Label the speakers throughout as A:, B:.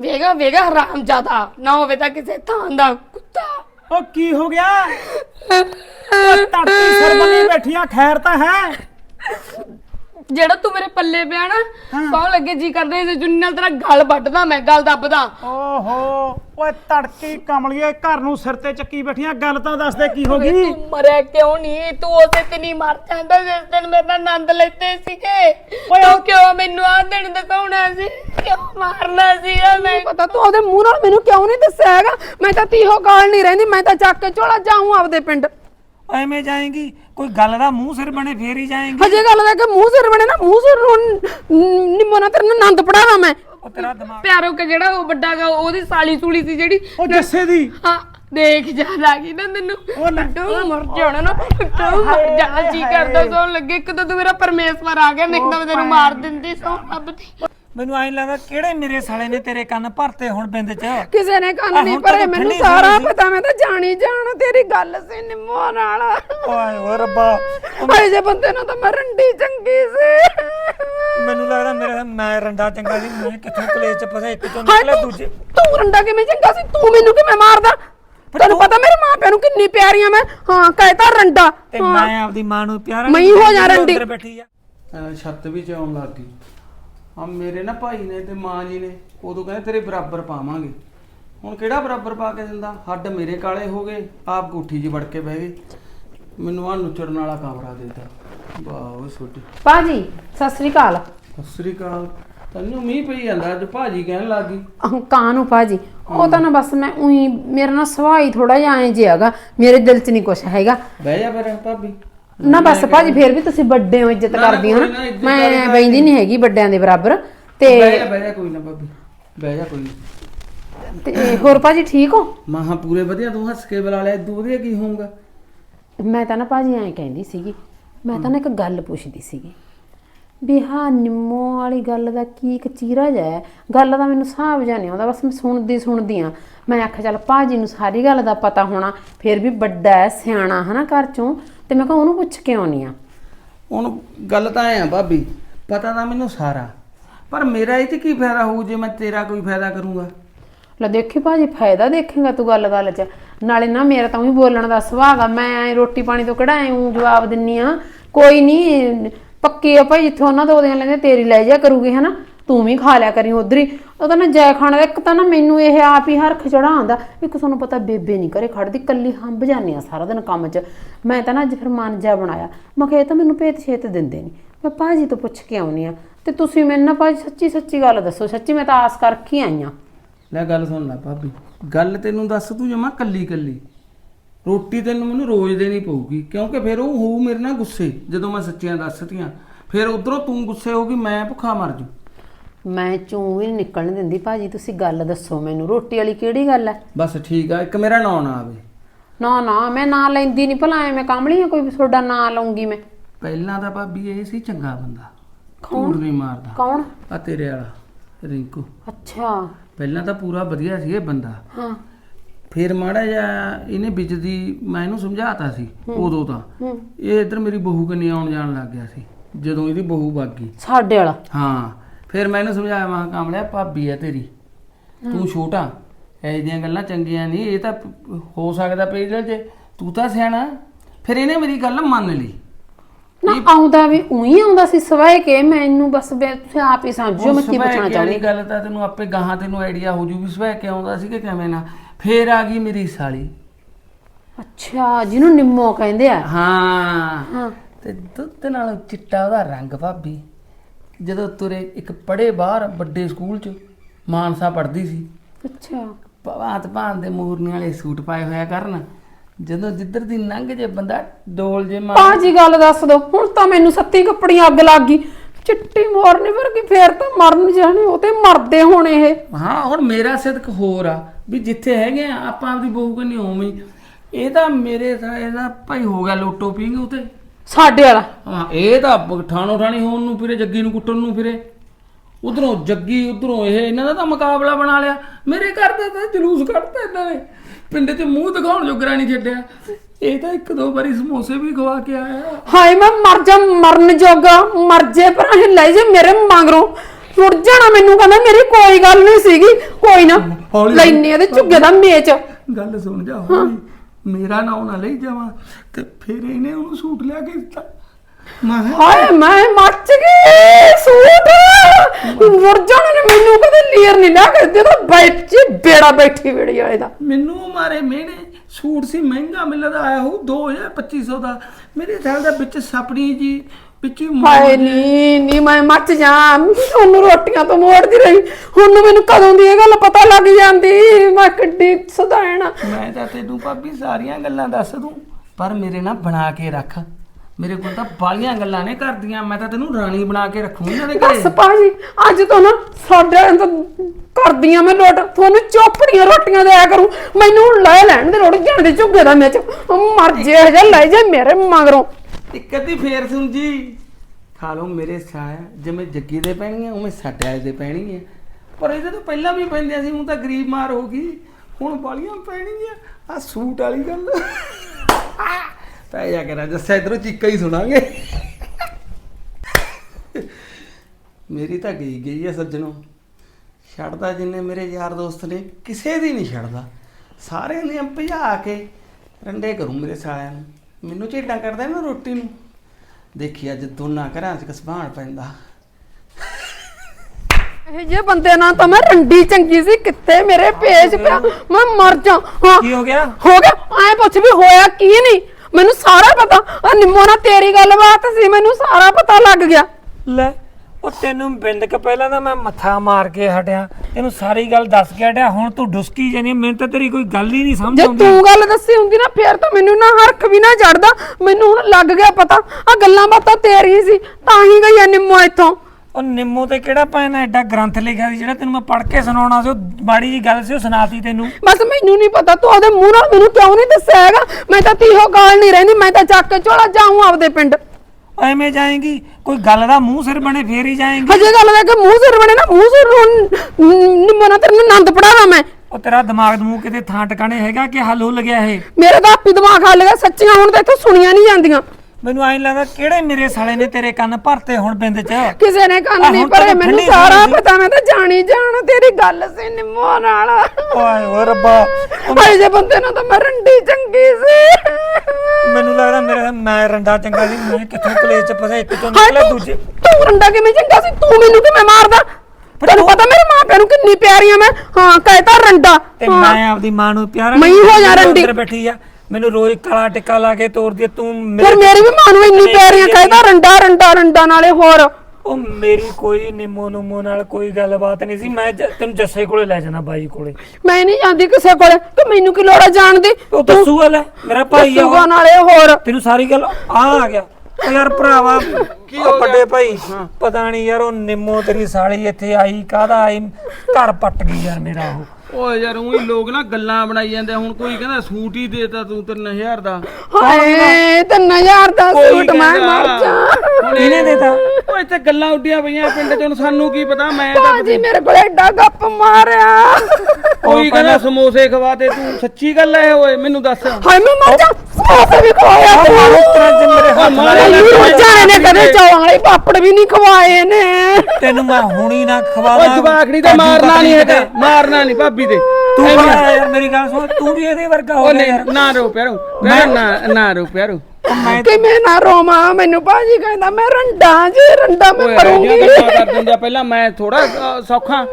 A: ਵੇਗਾ ਵੇਗਾ ਹਰਾਮ ਜਾਦਾ। ਨਾ ਹੋਵੇ ਤਾਂ ਕਿਸੇ ਥਾਂ ਦਾ ਕੁੱਤਾ।
B: ਉਹ ਕੀ ਹੋ ਗਿਆ? ਉਹ ਤੜਕੀ ਸਿਰ ਬੈਠੀਆਂ, ਖੈਰ ਤਾਂ ਹੈ।
A: ਜਿਹੜਾ ਤੂੰ ਮੇਰੇ ਪੱਲੇ ਪਿਆ ਨਾ ਸੌ ਲੱਗੇ ਜੀ ਕਰਦੇ ਇਸ ਜੁੰਨੀ ਨਾਲ ਤੇਰਾ ਗਲ ਵੱਢਦਾ ਮੈਂ ਗਲ ਦੱਬਦਾ
B: ਓਹੋ ਓਏ ਤੜਕੀ ਕਮਲੀਏ ਘਰ ਨੂੰ ਸਿਰ ਤੇ ਚੱਕੀ ਬੈਠੀਆਂ ਗੱਲ ਤਾਂ ਦੱਸ ਦੇ ਕੀ ਹੋ
A: ਵੇ
B: ਗਈ।
A: ਤੂੰ ਮਰਿਆ ਕਿਉਂ ਨਹੀਂ ਤੂੰ ਉਸੇ ਤੇ ਨਹੀਂ ਮਰ ਜਾਂਦਾ ਜਿਸ ਦਿਨ ਮੇਰੇ ਨਾਲ ਆਨੰਦ ਲੈਤੇ ਸੀਗੇ।
B: ਓਏ
A: ਤੂੰ ਕਿਉਂ ਮੈਨੂੰ ਆ ਦਿਨ ਦਿਖਾਉਣਾ ਸੀ? ਕਿਉਂ ਮਾਰਨਾ ਸੀਗਾ ਮੈਂ?
C: ਪਤਾ ਤੂੰ ਉਹਦੇ ਮੂੰਹ ਨਾਲ ਮੈਨੂੰ ਕਿਉਂ ਨਹੀਂ ਦੱਸਿਆ ਹੈਗਾ? ਮੈਂ ਤਾਂ ਤੀਹੋ ਗਾਲ ਨਹੀਂ ਰਹਿੰਦੀ ਮੈਂ ਤਾਂ ਚੱਕ ਕੇ ਝੋਲਾ ਜਾਊਂ ਆਪਦੇ ਪਿੰਡ।
B: ਐਵੇਂ ਜਾਏਗੀ ਕੋਈ ਗੱਲ ਦਾ ਮੂੰਹ ਸਿਰ ਬਣੇ ਫੇਰ ਹੀ ਜਾਏਗੀ।
C: ਹਜੇ ਗੱਲ ਦਾ ਕਿ ਮੂੰਹ ਸਿਰ ਬਣੇ ਨਾ ਮੂੰਹ ਸਿਰ ਨੂੰ ਨਿੰਮੋ ਨਾ ਤੇਰੇ ਨਾਲ ਆਨੰਦ ਪੜਾਵਾਂ ਮੈਂ।
B: ਉਹ ਤੇਰਾ ਦਿਮਾਗ
A: ਪਿਆਰੋ ਕੇ ਜਿਹੜਾ ਉਹ ਵੱਡਾ ਗਾ ਉਹਦੀ ਸਾਲੀ ਸੂਲੀ ਸੀ ਜਿਹੜੀ
B: ਉਹ ਜੱਸੇ ਦੀ।
A: ਹਾਂ ਦੇਖ ਜਾ ਲੱਗੀ ਨਾ ਤੈਨੂੰ।
B: ਉਹ ਲੈ।
A: ਤੂੰ ਮਰ ਜਾਣਾ ਨਾ ਤੂੰ ਮਰ ਜਾਣਾ ਜੀ ਕਰਦਾ ਸੌਣ ਲੱਗੇ ਇੱਕ ਤਾਂ ਤੂੰ ਮੇਰਾ ਪਰਮੇਸ਼ਵਰ ਆ ਗਿਆ ਨਹੀਂ ਤਾਂ ਮੈਂ ਤੈਨੂੰ ਮਾਰ ਦਿੰਦੀ ਸੌ ਰੱਬ ਦੀ
B: ਮੈਨੂੰ ਐਂ ਲੱਗਦਾ ਕਿਹੜੇ ਮੇਰੇ ਸਾਲੇ ਨੇ ਤੇਰੇ ਕੰਨ ਭਰਤੇ ਹੁਣ ਬਿੰਦ ਚ?
C: ਕਿਸੇ ਨੇ ਕੰਨ ਨਹੀਂ
B: ਤਾਂ
C: ਭਰੇ
B: ਤੂੰ
C: ਮੈਨੂੰ ਸਾਰਾ। ਪਤਾ ਮੈਂ ਤਾਂ ਜਾਣੀ ਜਾਣ ਤੇਰੀ ਗੱਲ ਸੀ ਨਿੰਮੋ ਨਾਲ।
B: ਓਏ ਓ ਰੱਬਾ।
C: ਹਾਏ ਜੇ ਬੰਦੇ ਨਾਲ ਤਾਂ ਮੈਂ ਰੰਡੀ ਚੰਗੀ ਸੀ।
B: ਮੈਨੂੰ ਲੱਗਦਾ ਮੇਰੇ ਮੈਂ ਰੰਡਾ ਚੰਗਾ ਸੀ ਮੈਂ ਕਿੱਥੋਂ ਕਲੇਸ਼ ਚ ਫਸਿਆ ਇੱਕ ਚੋਂ
C: ਹਾਏ
B: ਨਿਕਲਿਆ
C: ਤੂੰ
B: ਦੂਜੇ
C: ਤੂੰ ਰੰਡਾ ਕਿਵੇਂ ਚੰਗਾ ਸੀ? ਤੂੰ ਮੈਨੂੰ ਕਿਵੇਂ ਮਾਰਦਾ? ਤੈਨੂੰ ਪਤਾ ਮੇਰੇ ਮਾਪਿਆਂ ਨੂੰ ਕਿੰਨੀ ਪਿਆਰੀਆਂ ਮੈਂ। ਹਾਂ ਕਹਿਤਾ ਰੰਡਾ।
B: ਤੇ ਮੈਂ ਆਪਦੀ ਮਾਂ ਨੂੰ ਪਿਆਰਾ
C: ਮੈਂ ਹੀ ਹੋ ਜਾ ਰੰਡੀ।
B: ਆ।
D: ਛੱਤ ਵੀ ਆਉਣ ਲੱਗ ਗਈ। ਆ ਮੇਰੇ ਨਾ ਭਾਈ ਨੇ ਤੇ ਮਾਂ ਜੀ ਨੇ ਉਦੋਂ ਕਹਿੰਦੇ ਤੇਰੇ ਬਰਾਬਰ ਪਾਵਾਂਗੇ। ਹੁਣ ਕਿਹੜਾ ਬਰਾਬਰ ਪਾ ਕੇ ਦਿੰਦਾ? ਹੱਡ ਮੇਰੇ ਕਾਲੇ ਹੋ ਗਏ ਆਪ ਕੋਠੀ 'ਚ ਵੜ ਕੇ ਬਹਿ ਗਏ ਮੈਨੂੰ ਆ ਨੁਚੜਨ ਵਾਲਾ ਕਮਰਾ ਦੇ ਦਿੱਤਾ। ਵਾਹ ਉਹ ਛੋਟੀ।
C: ਬਾਜੀ ਸਤਿ ਸ੍ਰੀ ਅਕਾਲ।
D: ਸਤਿ ਸ੍ਰੀ ਅਕਾਲ। ਤੈਨੂੰ ਮੀਂਹ ਪਈ ਜਾਂਦਾ ਅੱਜ ਭਾਜੀ ਕਹਿਣ ਲੱਗ ਗਈ।
C: ਅਹ ਕਾਂ ਨੂੰ ਭਾਜੀ? ਉਹ ਤਾਂ ਨਾ ਬਸ ਮੈਂ ਉਹੀ ਮੇਰਾ ਨਾ ਸਵਾਈ ਥੋੜਾ ਜਿਹਾ ਐਂ ਜਿਹਾ ਹੈਗਾ। ਮੇਰੇ ਦਿਲ 'ਚ ਨਹੀਂ ਕੁਛ ਹੈਗਾ।
D: ਬਹਿ ਜਾ ਫਿਰ ਭਾਬੀ।
C: ਨਾ ਬਸ ਭਾਜੀ ਫੇਰ ਵੀ ਤੁਸੀਂ ਵੱਡੇ ਹੋ ਇੱਜ਼ਤ
D: ਨਾ, ਨਾ,
C: ਕਰਦੀ ਹੋ
D: ਕੋਈ ਨਾ,
C: ਨਾ
D: ਇੱਜ਼ਤ
C: ਮੈਂ
D: ਵਾਲੀ ਗੱਲ
C: ਬੈਂਦੀ ਨਹੀਂ ਹੈਗੀ ਵੱਡਿਆਂ ਦੇ ਬਰਾਬਰ। ਤੇ
D: ਬਹਿ ਜਾ ਬਹਿ ਜਾ ਕੋਈ ਨਾ ਭਾਬੀ ਬਹਿ ਜਾ ਕੋਈ ਨਾ।
C: ਤੇ ਹੋਰ ਭਾਜੀ ਠੀਕ ਹੋ?
D: ਮਾਹਾਂ ਪੂਰੇ ਵਧੀਆ ਤੂੰ ਹੱਸ ਕੇ ਬੁਲਾ ਲਿਆ ਇਦੋਂ ਵਧੀਆ ਕੀ ਹੋਊਗਾ?
C: ਮੈਂ ਤਾਂ ਨਾ ਭਾਜੀ ਐਂ ਕਹਿੰਦੀ ਸੀਗੀ ਮੈਂ ਤਾਂ ਨਾ ਇੱਕ ਗੱਲ ਪੁੱਛਦੀ ਸੀਗੀ। ਵੀ ਹਾਂ ਨਿੰਮੋ ਵਾਲੀ ਗੱਲ ਦਾ ਕੀ ਇੱਕ ਚੀਰਾ ਜਾ ਹੈ? ਗੱਲ ਦਾ ਮੈਨੂੰ ਹਿਸਾਬ ਜਾ ਨਹੀਂ ਆਉਂਦਾ ਬਸ ਮੈਂ ਸੁਣਦੀ ਸੁਣਦੀ ਆ। ਮੈਂ ਆਖਿਆ ਚੱਲ ਭਾਜੀ ਨੂੰ ਸਾਰੀ ਗੱਲ ਦਾ ਪਤਾ ਹੋਣਾ ਫਿਰ ਵੀ ਵੱਡਾ ਹੈ ਸਿਆਣਾ ਹਨਾ ਘਰ ਚੋਂ। ਤੇ ਮੈਂ ਕਿਹਾ ਉਹਨੂੰ ਪੁੱਛ ਕੇ ਆਉਣੀ ਆ।
D: ਹੁਣ ਗੱਲ ਤਾਂ ਐ ਆ ਭਾਬੀ ਪਤਾ ਤਾਂ ਮੈਨੂੰ ਸਾਰਾ। ਪਰ ਮੇਰਾ ਇਹ ਤੇ ਕੀ ਫਾਇਦਾ ਹੋਊ ਜੇ ਮੈਂ ਤੇਰਾ ਕੋਈ ਫਾਇਦਾ ਕਰੂੰਗਾ?
C: ਲੈ ਦੇਖੀ ਭਾਜੀ ਫਾਇਦਾ ਦੇਖੇਗਾ ਤੂੰ ਗੱਲ ਗੱਲ 'ਚ। ਨਾਲੇ ਨਾ ਮੇਰਾ ਤਾਂ ਵੀ ਬੋਲਣ ਦਾ ਸੁਭਾਅ ਗਾ ਮੈਂ ਐਂ ਰੋਟੀ ਪਾਣੀ ਤੋਂ ਕਿਹੜਾ ਐਂ ਊਂ ਜਵਾਬ ਦਿੰਨੀ ਆ। ਕੋਈ ਨਹੀਂ ਪੱਕੀ ਆ ਭਾਈ ਜਿੱਥੋਂ ਉਹਨਾਂ ਤੋਂ ਉਹਦੀਆਂ ਲੈਂਦੇ ਤੇਰੀ ਲੈ ਜਾ ਕਰੂਗੀ ਹਨਾ? ਤੂੰ ਵੀ ਖਾ ਲਿਆ ਕਰੀ ਉਧਰ ਹੀ। ਉਹ ਤਾਂ ਜੈ ਖਾਣਾ ਇੱਕ ਤਾਂ ਨਾ ਮੈਨੂੰ ਇਹ ਆਪ ਹੀ ਹਰਖ ਚੜਾਉਂਦਾ ਇੱਕ ਤੁਹਾਨੂੰ ਪਤਾ ਬੇਬੇ ਨਹੀਂ ਕਰੇ ਖੜਦੀ ਕੱਲੀ ਹੰਬ ਜਾਂਦੀ ਆ ਸਾਰਾ ਦਿਨ ਕੰਮ 'ਚ। ਮੈਂ ਤਾਂ ਨਾ ਅੱਜ ਫਿਰ ਮਨ ਜਾ ਬਣਾਇਆ। ਮੈਂ ਕਿਹਾ, ਇਹ ਤਾਂ ਮੈਨੂੰ ਭੇਤ ਛੇਤ ਦਿੰਦੇ ਨਹੀਂ। ਮੈਂ ਭਾਜੀ ਤੋਂ ਪੁੱਛ ਕੇ ਆਉਣੀ ਆ। ਤੇ ਤੁਸੀਂ ਮੈਨੂੰ ਨਾ ਭਾਜੀ ਸੱਚੀ ਸੱਚੀ ਗੱਲ ਦੱਸੋ, ਸੱਚੀ ਮੈਂ ਤਾਂ ਆਸ ਕਰਕੇ ਆਈ ਆ।
D: ਲੈ ਗੱਲ ਸੁਣ ਲੈ ਭਾਬੀ, ਗੱਲ ਤੈਨੂੰ ਦੱਸ ਤੂੰ ਜਮਾ ਕੱਲੀ ਕੱਲੀ। ਰੋਟੀ ਤੈਨੂੰ ਮੈਨੂੰ ਰੋਜ਼ ਦੇਣੀ ਪਊਗੀ, ਕਿਉਂਕਿ ਫਿਰ ਉਹ ਹੋਊ ਮੇਰੇ ਨਾਲ ਗੁੱਸੇ, ਜਦੋਂ ਮੈਂ ਸੱਚੀਆਂ ਦੱਸਤੀਆਂ। ਫਿਰ ਉਧਰੋਂ ਤੂੰ ਗੁੱਸੇ ਹੋਗੀ ਮੈਂ ਭੁੱਖਾ ਮਰ ਜੂ।
C: ਮੈਂ ਚੂੰ ਵੀ ਨੀ ਨਿਕਲਣ ਦਿੰਦੀ। ਭਾਜੀ ਤੁਸੀਂ ਗੱਲ ਦੱਸੋ ਮੈਨੂੰ। ਰੋਟੀ ਵਾਲੀ ਕਿਹੜੀ ਗੱਲ ਹੈ
D: ਬਸ ਠੀਕ ਆ ਇੱਕ ਮੇਰਾ ਨਾਂ ਨਾ ਆਵੇ।
C: ਨਾ ਨਾ ਮੈਂ ਨਾਂ ਲੈਂਦੀ ਨਹੀਂ ਭਲਾ ਐਵੇਂ ਕਾਮਲੀ ਆ ਕੋਈ? ਵੀ ਤੁਹਾਡਾ ਨਾਂ ਲਊਂਗੀ ਮੈਂ।
D: ਪਹਿਲਾਂ ਤਾਂ ਭਾਬੀ ਇਹ ਸੀ ਚੰਗਾ ਬੰਦਾ। ਝੂਠ ਨਹੀਂ ਮਾਰਦਾ।
C: ਕੌਣ?
D: ਆ ਤੇਰੇ ਵਾਲਾ ਰਿੰਕੂ।
C: ਅੱਛਾ।
D: ਪਹਿਲਾਂ ਤਾਂ ਪੂਰਾ ਵਧੀਆ ਸੀ ਇਹ ਬੰਦਾ।
C: ਹਾਂ।
D: ਫਿਰ ਮਾੜਾ ਜਿਹਾ ਇਹਨੇ ਵਿੱਚ ਦੀ ਮੈਂ ਇਹਨੂੰ ਸਮਝਾਤਾ ਸੀ ਉਦੋਂ ਤਾਂ।
C: ਹੂੰ।
D: ਇਹ ਇੱਧਰ ਮੇਰੀ ਬਹੂ ਕਨੀ ਆਉਣ ਜਾਣ ਲੱਗ ਗਿਆ ਸੀ ਜਦੋਂ ਇਹਦੀ ਬਹੂ ਵਗ ਗਈ।
C: ਸਾਡੇ ਵਾਲਾ?
D: ਹਾਂ। ਫਿਰ ਮੈਂ ਇਹਨੂੰ ਸਮਝਾਇਆ ਮੈਂ ਕਿਹਾ, ਕਾਮਲਿਆ ਭਾਬੀ ਹੈ ਤੇਰੀ। ਤੂੰ ਛੋਟਾ ਇਹ ਜਿਹੀਆਂ ਗੱਲਾਂ ਚੰਗੀਆਂ ਨਹੀਂ ਇਹ ਤਾਂ ਹੋ ਸਕਦਾ ਪਈ ਜੇ ਤੂੰ ਤਾਂ ਸਿਆਣਾ ਫਿਰ ਇਹਨੇ ਮੇਰੀ ਗੱਲ ਮੰਨ ਲਈ।
C: ਨਾ ਆਉਂਦਾ ਵੀ ਉਹੀ ਆਉਂਦਾ ਸੀ ਸਵਾਏ ਕੇ ਮੈਨੂੰ ਬਸ ਬੇ- ਤੁਸੀਂ ਆਪ ਹੀ ਸਮਝੋ ਮੈਂ ਕੀ ਪੁੱਛਣਾ ਚਾਹੁੰਦੀ।
D: ਗੱਲ ਤਾਂ ਤੈਨੂੰ ਆਪੇ ਗਾਹਾਂ ਤੈਨੂੰ ਆਈਡੀਆ ਹੋ ਜੂ ਵੀ ਸਵੇਰ ਕਿ ਆਉਂਦਾ ਸੀ ਕਿ ਕਿਵੇਂ ਨਾ। ਫੇਰ ਆ ਗਈ ਮੇਰੀ ਸਾਲੀ।
C: ਅੱਛਾ ਜਿਹਨੂੰ ਨਿੰਮੋ ਕਹਿੰਦੇ ਆ।
D: ਹਾਂ।
C: ਹਾਂ।
D: ਤੇ ਦੁੱਧ ਨਾਲ ਚਿੱਟਾ ਉਹਦਾ ਰੰਗ ਭਾਬੀ। ਜਦੋਂ ਤੁਰੇ ਇੱਕ ਪੜੇ ਬਾਹਰ ਵੱਡੇ ਸਕੂਲ 'ਚ ਮਾਨਸਾ ਪੜਦੀ ਸੀ।
C: ਅੱਛਾ।
D: ਭਾਂਤ ਭਾਂਤ ਦੇ ਮੂਰਨੀ ਵਾਲੇ ਸੂਟ ਪਾਏ ਹੋਇਆ ਕਰਨ ਜਦੋਂ ਜਿੱਧਰ ਦੀ ਲੰਘ ਜੇ ਬੰਦਾ ਡੋਲ ਜੇ ਮਾਰ
C: ਭਾਜੀ ਗੱਲ ਦੱਸ ਦੋ ਹੁਣ ਤਾਂ ਮੈਨੂੰ ਸੱਤੀ ਕੱਪੜੀਆਂ ਅੱਗ ਲੱਗ ਗਈ। ਚਿੱਟੀ ਮੋਰਨੀ ਵਰਗੀ ਫੇਰ ਤਾਂ ਮਰਨ ਜਾਣੇ ਉਹ ਤੇ ਮਰਦੇ ਹੋਣੇ ਇਹ।
D: ਹਾਂ ਹੁਣ ਮੇਰਾ ਸਿਦਕ ਹੋਰ ਆ ਵੀ ਜਿੱਥੇ ਹੈਗੇ ਆ ਆਪਾਂ ਆਪਦੀ ਬਹੂ ਕਨੀ ਉਵੇਂ ਹੀ। ਇਹ ਤਾਂ ਮੇਰੇ ਤਾਂ ਇਹਦਾ ਭਾਈ ਹੋ ਗਿਆ ਲੋਟੋ ਪੀਂਗ ਉਤੇ।
C: ਸਾਡੇ ਵਾਲਾ।
D: ਹਾਂ ਇਹ ਤਾਂ ਠਾਣੋ ਠਾਣੀ ਹੋਣ ਨੂੰ ਫਿਰੇ ਜੱਗੀ ਨੂੰ ਕੁੱਟਣ ਨੂੰ ਫਿਰੇ। ਉਧਰੋਂ ਜੱਗੀ ਉਧਰੋਂ ਇਹ ਇਹਨਾਂ ਦਾ ਤਾਂ ਮੁਕਾਬਲਾ ਬਣਾ ਲਿਆ। ਮੇਰੇ ਘਰ ਦਾ ਤਾਂ ਜਲੂਸ ਕੱਢਤਾ ਇਹਨਾਂ ਨੇ। ਪਿੰਡ 'ਚ ਮੂੰਹ ਦਿਖਾਉਣ ਜੋਗਰਾ ਨਹੀਂ ਛੱਡਿਆ। ਇਹ ਤਾਂ ਇੱਕ ਦੋ ਵਾਰੀ ਸਮੋਸੇ ਵੀ ਖਵਾ ਕੇ ਆਇਆ।
C: ਹਾਏ ਮੈਂ ਮਰ ਜਾ ਮਰਨ ਜੋਗਾ। ਮਰ ਜੇ ਪਰ ਇਹ ਲੈ ਜੇ ਮੇਰੇ ਮਗਰੋਂ। ਟੁੱਟ ਜਾਣਾ ਮੈਨੂੰ ਕਹਿੰਦਾ ਮੇਰੀ ਕੋਈ ਗੱਲ ਨਹੀਂ ਸੀਗੀ। ਕੋਈ ਨਾ ਲੈਨੇ ਇਹਦੇ ਝੁੱਗੇ ਦਾ ਮੇਚ।
D: ਗੱਲ ਸੁਣ ਜਾ ਹੌਲੀ। ਮੇਰਾ ਨਾਂ ਨਾ ਲਈ ਜਾਵਾਂ ਤੇ ਫਿਰ ਇਹਨੇ ਉਹਨੂੰ ਸੂਟ ਲਿਆ ਕੇ ਦਿੱਤਾ। ਮੈਂ ਕਿਹਾ,
C: ਹਾਏ ਮੈਂ ਮੱਚ ਗਈ ਸੂਟ। ਵਰਜਣ ਨੇ ਮੈਨੂੰ ਕਦੇ ਲੀਰ ਨਹੀਂ ਲਿਆ ਕੇ ਦਿੱਤਾ ਬੈਠੀ ਬੇੜਾ ਬੈਠੀ ਵੇੜੀ ਵਾਲੇ ਦਾ।
D: ਮੈਨੂੰ ਮਾਰੇ ਮਿਹਣੇ ਸੂਟ ਸੀ ਮਹਿੰਗਾ ਮਿਲਦਾ ਆਇਆ ਹੋ 2000 2500 ਦਾ। ਮੇਰੇ ਖਿਆਲ ਦਾ ਵਿੱਚ ਸਪਣੀ ਜੀ ਵਿੱਚ ਮੋੜ
C: ਹਾਏ ਨੀ ਨੀ ਮੈਂ ਮੱਚ ਜਾ। ਉਹਨੂੰ ਰੋਟੀਆਂ ਤੋਂ ਮੋੜਦੀ ਰਹੀ। ਹੁਣ ਮੈਨੂੰ ਕਦੋਂ ਦੀ ਇਹ ਗੱਲ ਪਤਾ ਲੱਗ ਜਾਂਦੀ? ਮੈਂ ਕਿੱਡੀ ਸਦਾਇਣ
D: ਮੈਂ ਤਾਂ ਤੈਨੂੰ ਭਾਬੀ ਸਾਰੀਆਂ ਗੱਲਾਂ ਦੱਸ ਦੂੰ ਪਰ ਮੇਰੇ ਨਾਲ ਬਣਾ ਕੇ ਰੱਖ। ਮੇਰੇ ਕੋਲ ਤਾਂ ਬਾਲੀਆਂ ਗੱਲਾਂ ਨੇ ਕਰਦੀਆਂ ਮੈਂ ਤਾਂ ਤੈਨੂੰ ਰਾਣੀ ਬਣਾ ਕੇ ਰੱਖੂ ਇਹਨਾਂ ਦੇ
C: ਬਸ
D: ਘਰੇ
C: ਭਾਜੀ ਅੱਜ ਤੋਂ ਨਾ ਸਾਡੇ ਤਾਂ ਕਰਦੀਆਂ ਮੈਂ ਲੋਟ। ਤੁਹਾਨੂੰ ਚੋਪੜੀਆਂ ਰੋਟੀਆਂ ਦਿਆ ਕਰੂੰ। ਮੈਨੂੰ ਹੁਣ ਲੈ ਲੈਣ ਦੇ ਰੋੜ ਜਾਣ ਦੇ ਝੁੱਗੇ ਦਾ ਮੇਚ। ਮਰ ਜੇ ਜਾ ਲੈ ਜਾ ਮੇਰੇ ਮਗਰੋਂ।
D: ਇੱਕ ਅੱਧੀ ਫੇਰ ਸੁਣ ਖਾ ਲਓ ਮੇਰੇ ਸਾਇਆ ਜਿਵੇਂ ਜੱਗੀ ਦੇ ਪੈਣੀਆਂ ਉਵੇਂ ਸਾਡੇ ਵਾਲੇ ਦੇ ਪੈਣੀਆਂ ਪਰ ਇਹਦੇ ਤੋਂ ਪਹਿਲਾਂ ਵੀ ਪੈਂਦੀਆਂ ਸੀ, ਹੁਣ ਤਾਂ ਗਰੀਬ ਮਾਰ ਹੋ ਗਈ। ਹੁਣ ਬਾਲੀਆਂ ਪੈਣੀਆਂ ਆ ਸੂਟ ਵਾਲੀ ਗੱਲ। ਪੈ ਜਾ ਕੇ ਦੱਸਿਆ ਇਧਰੋਂ ਚੀਕਾਂ ਹੀ ਸੁਣਾਂਗੇ। ਮੇਰੀ ਤਾਂ ਗਈ ਗਈ ਆ ਸੱਜਣੋ। ਛੱਡਦਾ ਜਿੰਨੇ ਮੇਰੇ ਯਾਰ ਦੋਸਤ ਨੇ, ਕਿਸੇ ਦੀ ਨਹੀਂ ਛੱਡਦਾ। ਸਾਰਿਆਂ ਨੇ ਭਜਾ ਕੇ ਰੰਡੇ ਕਰੂ ਮੇਰੇ ਸਾਲਿਆਂ ਨੂੰ। ਮੈਨੂੰ ਝੇਡਾਂ ਕਰਦਾ ਨਾ ਰੋਟੀ ਨੂੰ। ਦੇਖੀ ਅੱਜ ਦੋਨਾਂ ਘਰਾਂ 'ਚ ਕਸਬਾਣ ਪੈਂਦਾ।
C: ਇਹ ਜੇ ਬੰਦੇ ਨਾਲ ਤਾਂ ਮੈਂ ਰੰਡੀ ਚੰਗੀ ਸੀ ਕਿੱਥੇ ਮੇਰੇ ਪੇਜ ਪਿਆ। ਮੈਂ ਮਰ ਜਾ। ਹਾਂ।
D: ਕੀ ਹੋ ਗਿਆ?
C: ਹੋ ਗਿਆ। ਐ ਪੁੱਛ ਵੀ ਹੋਇਆ ਕੀ ਨਹੀਂ? ਮੈਨੂੰ ਸਾਰਾ ਪਤਾ। ਆ ਨਿੰਮੋ ਨਾਲ ਤੇਰੀ ਗੱਲਬਾਤ ਸੀ ਮੈਨੂੰ ਸਾਰਾ ਪਤਾ ਲੱਗ ਗਿਆ।
B: ਲੈ। ਉਹ ਤੈਨੂੰ ਬਿੰਦ ਕ ਪਹਿਲਾਂ ਤਾਂ ਮੈਂ ਮੱਥਾ ਮਾਰ ਕੇ ਹਟਿਆ। ਤੈਨੂੰ ਸਾਰੀ ਗੱਲ ਦੱਸ ਕੇ ਹਟਿਆ। ਹੁਣ ਤੂੰ ਡੁਸਕੀ ਜਾਨੀ ਆਂ, ਮੈਨੂੰ ਤਾਂ ਤੇਰੀ ਕੋਈ ਗੱਲ ਹੀ ਨਹੀਂ ਸਮਝ
C: ਜੇ
B: ਆਉਂਦੀ।
C: ਤੂੰ ਗੱਲ ਦੱਸੀ ਹੁੰਦੀ ਨਾ ਫੇਰ ਤਾਂ ਮੈਨੂੰ ਨਾ ਹਰਖ ਵੀ ਨਾ ਚੜਦਾ। ਮੈਨੂੰ ਹੁਣ ਲੱਗ ਗਿਆ ਪਤਾ ਆ ਗੱਲਾਂ ਬਾਤਾਂ ਤੇਰੀ ਸੀ ਤਾਂ ਹੀ ਗਈ ਆ ਨਿੰਮੋ ਇੱਥੋਂ।
B: ਉਹ ਨਿੰਮੋ ਤੇ ਕਿਹੜਾ ਪੈਣਾ ਐਡਾ ਗ੍ਰੰਥ ਲਿਖਿਆ ਸੀ ਜਿਹੜਾ ਤੈਨੂੰ ਮੈਂ ਪੜ੍ਹ ਕੇ ਸੁਣਾਉਣਾ ਸੀ। ਉਹ ਮਾੜੀ ਜੀ ਗੱਲ ਸੀ ਉਹ ਸੁਣਾਤੀ ਤੈਨੂੰ।
C: ਬਸ ਮੈਨੂੰ ਨਹੀਂ ਪਤਾ ਤੂੰ ਉਹਦੇ ਮੂੰਹ ਨਾਲ ਮੈਨੂੰ ਕਿਉਂ ਨਹੀਂ ਦੱਸਿਆ ਹੈਗਾ? ਮੈਂ ਤਾਂ ਤੀਹੋ ਗਾਲ ਨਹੀਂ ਰਹਿੰਦੀ ਮੈਂ ਤਾਂ ਚੱਕ ਕੇ ਝੋਲਾ ਜਾਊਂ ਆਪਦੇ ਪਿੰਡ।
B: ਐਵੇਂ ਜਾਏਂਗੀ ਕੋਈ ਗੱਲ ਦਾ ਮੂੰਹ ਸਿਰ ਬਣੇ ਫੇਰ ਹੀ ਜਾਏਂਗੀ।
C: ਹਜੇ ਗੱਲ ਕਿ ਮੂੰਹ ਸਿਰ ਬਣੇ ਨਾ ਮੂੰਹ ਸਿਰ ਨੂੰ ਨਿੰਮੋ ਨਾਲ ਤੇਰੇ ਨੂੰ ਆਨੰਦ ਪੜਾਵਾਂ ਮੈਂ।
B: ਉਹ ਤੇਰਾ ਦਿਮਾਗ ਦਮੂ ਕਿਤੇ ਥਾਂ ਟਿਕਾਣੇ ਹੈਗਾ ਕਿ ਹੱਲ ਹੋ ਲੱਗਿਆ ਇਹ?
C: ਮੇਰੇ ਤਾਂ ਆਪੀ ਦਿਮਾਗ ਹੱਲ ਗਿਆ ਸੱਚੀਆਂ ਹੁਣ ਤਾਂ ਇੱਥੋਂ ਸੁਣੀਆਂ ਨਹੀਂ ਜਾਂਦੀਆਂ।
B: ਮੈਨੂੰ ਐਂ ਲੱਗਦਾ ਕਿਹੜੇ ਮੇਰੇ ਸਾਲੇ ਨੇ ਤੇਰੇ ਕੰਨ ਭਰਤੇ ਹੁਣ ਬਿੰਦ ਚ?
C: ਕਿਸੇ ਨੇ ਕੰਨ ਨਹੀਂ ਭਰੇ ਮੈਨੂੰ ਸਾਰਾ। ਪਤਾ ਮੈਂ ਤਾਂ ਜਾਣੀ ਜਾਣ ਤੇਰੀ ਗੱਲ ਸੀ ਨਿੰਮੋ ਨਾਲ।
B: ਓਏ ਓਏ ਰੱਬਾ
C: ਭਾਈ ਜੇ ਬੰਦੇ ਨਾਲ ਤਾਂ ਮੈਂ ਰੰਡੀ ਚੰਗੀ ਸੀ।
B: ਮੈਨੂੰ ਲੱਗਦਾ ਮੇਰਾ ਮੈਂ ਰੰਡਾ ਚੰਗਾ ਸੀ ਮੈਂ ਕਿੱਥੋਂ ਕਲੇਜ ਚ ਫਸਿਆ ਇੱਕ ਤੋਂ ਨਿਕਲਿਆ ਦੂਜੇ
C: ਤੂੰ ਰੰਡਾ ਕਿਵੇਂ ਚੰਗਾ ਸੀ? ਤੂੰ ਮੈਨੂੰ ਕਿਵੇਂ ਮਾਰਦਾ? ਤੈਨੂੰ ਪਤਾ ਮੇਰੇ ਮਾਪਿਆਂ ਨੂੰ ਕਿੰਨੀ ਪਿਆਰੀ ਆ ਮੈਂ? ਹਾਂ ਕਹਿਤਾ ਰੰਡਾ।
B: ਤੇ। ਮੈਂ ਆਪਦੀ ਮਾਂ ਨੂੰ ਪਿਆਰ
C: ਮੈਂ ਹੀ ਜਾ ਰੰਡੀ।
B: ਬੈਠੀ ਆ। ਮੈਨੂੰ ਰੋਜ਼ ਕਾਲਾ ਟਿੱਕਾ ਲਾ ਕੇ ਤੋਰਦੀ ਆ, ਤੂੰ
C: ਫਿਰ ਮੇਰੀ ਵੀ ਮਾਂ ਨੂੰ ਇੰਨੀ ਪਿਆਰੀ ਆ ਕਹਿਤਾ ਰੰਡਾ ਰੰਡਾ ਰੰਡਾ ਨਾਲੇ ਹੋਰ।
B: ਉਹ ਮੇਰੀ ਕੋਈ ਨਿੰਮੋ ਨੂੰਮੋ ਨਾਲ ਕੋਈ ਗੱਲਬਾਤ ਨਹੀਂ ਸੀ। ਮੈਂ ਜ- ਤੈਨੂੰ ਜੱਸੇ ਕੋਲੇ ਲੈ ਜਾਣਾ ਬਾਈ ਕੋਲੇ।
C: ਮੈਂ ਨਹੀਂ ਜਾਂਦੀ ਕਿਸੇ ਕੋਲੇ ਕਿ ਮੈਨੂੰ ਕੀ ਲੋੜ ਆ ਜਾਣ ਦੀ
B: ਉਹ ਦੱਸੂਗਾ ਲੈ ਮੇਰਾ ਭਾਈ ਆ ਉਹ।
C: ਨਾਲੇ ਹੋਰ।
B: ਤੈਨੂੰ ਸਾਰੀ ਗੱਲ ਆ ਆ ਗਿਆ। ਉਹ ਯਾਰ ਭਰਾਵਾ ਉਹ ਵੱਡੇ ਭਾਈ ਪਤਾ ਨਹੀਂ ਯਾਰ ਉਹ ਨਿੰਮੋ ਤੇਰੀ ਸਾਲੀ ਇੱਥੇ ਆਈ ਕਾਹਦਾ ਆਈ? ਘਰ ਪੱਟ ਗਈ ਯਾਰ ਮੇਰਾ ਉਹ।
E: ਓਏ ਯਾਰ ਉਹੀ ਲੋਕ ਨਾ ਗੱਲਾਂ ਬਣਾਈ ਜਾਂਦੇ ਆ। ਹੁਣ ਕੋਈ ਕਹਿੰਦਾ ਸੂਟ ਹੀ ਦੇਤਾ ਤੂੰ 3000 ਦਾ।
C: ਹਾਏ ਤੇ ਨਜ਼ਾਰ ਦਾ
E: ਕੋਈ
C: ਸੂਟ ਮੈਂ
E: ਕਹਿੰਦਾ।
C: ਮਰ ਜਾ।
E: ਹੁਣ
B: ਕਿਹਨੇ
E: ਇਹ-
B: ਦੇਤਾ?
E: ਓਏ ਇੱਥੇ ਗੱਲਾਂ ਉੱਡੀਆਂ ਪਈਆਂ ਪਿੰਡ ਚ ਹੁਣ ਸਾਨੂੰ ਕੀ ਪਤਾ ਮੈਂ ਤਾਂ
C: ਬਾਜੀ ਮੇਰੇ ਕੋਲ ਐਡਾ ਗੱਪ ਮਾਰਿਆ।
E: ਕੋਈ ਕਹਿੰਦਾ ਸਮੋਸੇ ਖਵਾ ਦੇ ਤੂੰ ਸੱਚੀ ਗੱਲ ਹੈ ਓਏ ਮੈਨੂੰ ਦੱਸ।
C: ਹਾਏ ਮੈਂ ਮਰ ਜਾ। ਵੀ ਖਵਾਇਆ
B: ਮਾਰੋ ਤੇਰਾ ਹੱਥ
E: ਮਾਰੋ
C: ਨੇ ਕਦੇ ਚੌਲਾਂ ਵਾਲੇ ਪਾਪੜ ਵੀ ਨਹੀਂ ਖਵਾਏ ਨੇ।
B: ਤੈਨੂੰ ਮੈਂ ਹੁਣੀ ਨਾ
E: ਓਏ
B: ਖਵਾਵਾਂ
E: ਜਵਾਖੜੀ ਤੇ ਮਾਰਨਾ ਨਹੀਂ ਹੈਗਾ ਮਾਰਨਾ ਨਹੀਂ ਭਾਬੀ ਤੇ
B: ਤੂੰ ਬੜਾ ਯਾਰ ਮੇਰੀ ਗੱਲ ਸੁਣ ਤੂੰ ਵੀ ਇਹਦੇ ਵਰਗਾ ਹੋ
E: ਓ
B: ਗਿਆ
E: ਨਹੀਂ
B: ਯਾਰ।
E: ਨਾ ਰੋ ਪਿਆਰੋ ਨਾ ਨਾ ਰੋ ਪਿਆਰੋ।
C: ਕਿਵੇਂ ਨਾ ਰੋਵਾਂ ਮੈਨੂੰ ਬਾਜੀ ਕਹਿੰਦਾ ਮੈਂ ਰੰਡਾ ਜੀ ਰੰਡਾ ਮੈਂ
E: ਓਏ
C: ਕਰੂੰਗੀ।
E: ਰੋਜੀਆਂ ਗੱਲਾਂ ਕਰ ਦਿੰਦਾ ਪਹਿਲਾਂ ਮੈਂ ਥੋੜਾ ਸੌਖਾ।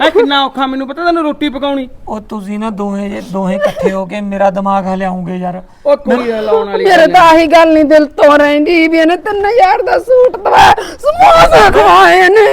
E: ਹੈ ਕਿੰਨਾ ਔਖਾ ਮੈਨੂੰ ਪਤਾ ਤੈਨੂੰ ਰੋਟੀ ਪਕਾਉਣੀ?
B: ਉਹ ਤੁਸੀਂ ਨਾ ਦੋਹੇ ਜੇ- ਦੋਹੇ ਇਕੱਠੇ ਹੋ ਕੇ ਮੇਰਾ ਦਿਮਾਗ ਹਲਿਆਉਂਗੇ ਯਾਰ।
E: ਉਹ ਕੋਈ ਲਾਉਣ ਵਾਲੀ
C: ਮੇਰੇ ਤਾਂ ਆਹੀ ਗੱਲ ਨਹੀਂ ਦਿਲ ਤੋਂ ਰਹਿੰਦੀ ਵੀ ਇਹਨੇ 3000 ਦਾ ਸੂਟ ਦਵਾ ਸਮੋਸੇ ਖਵਾਏ ਨੇ।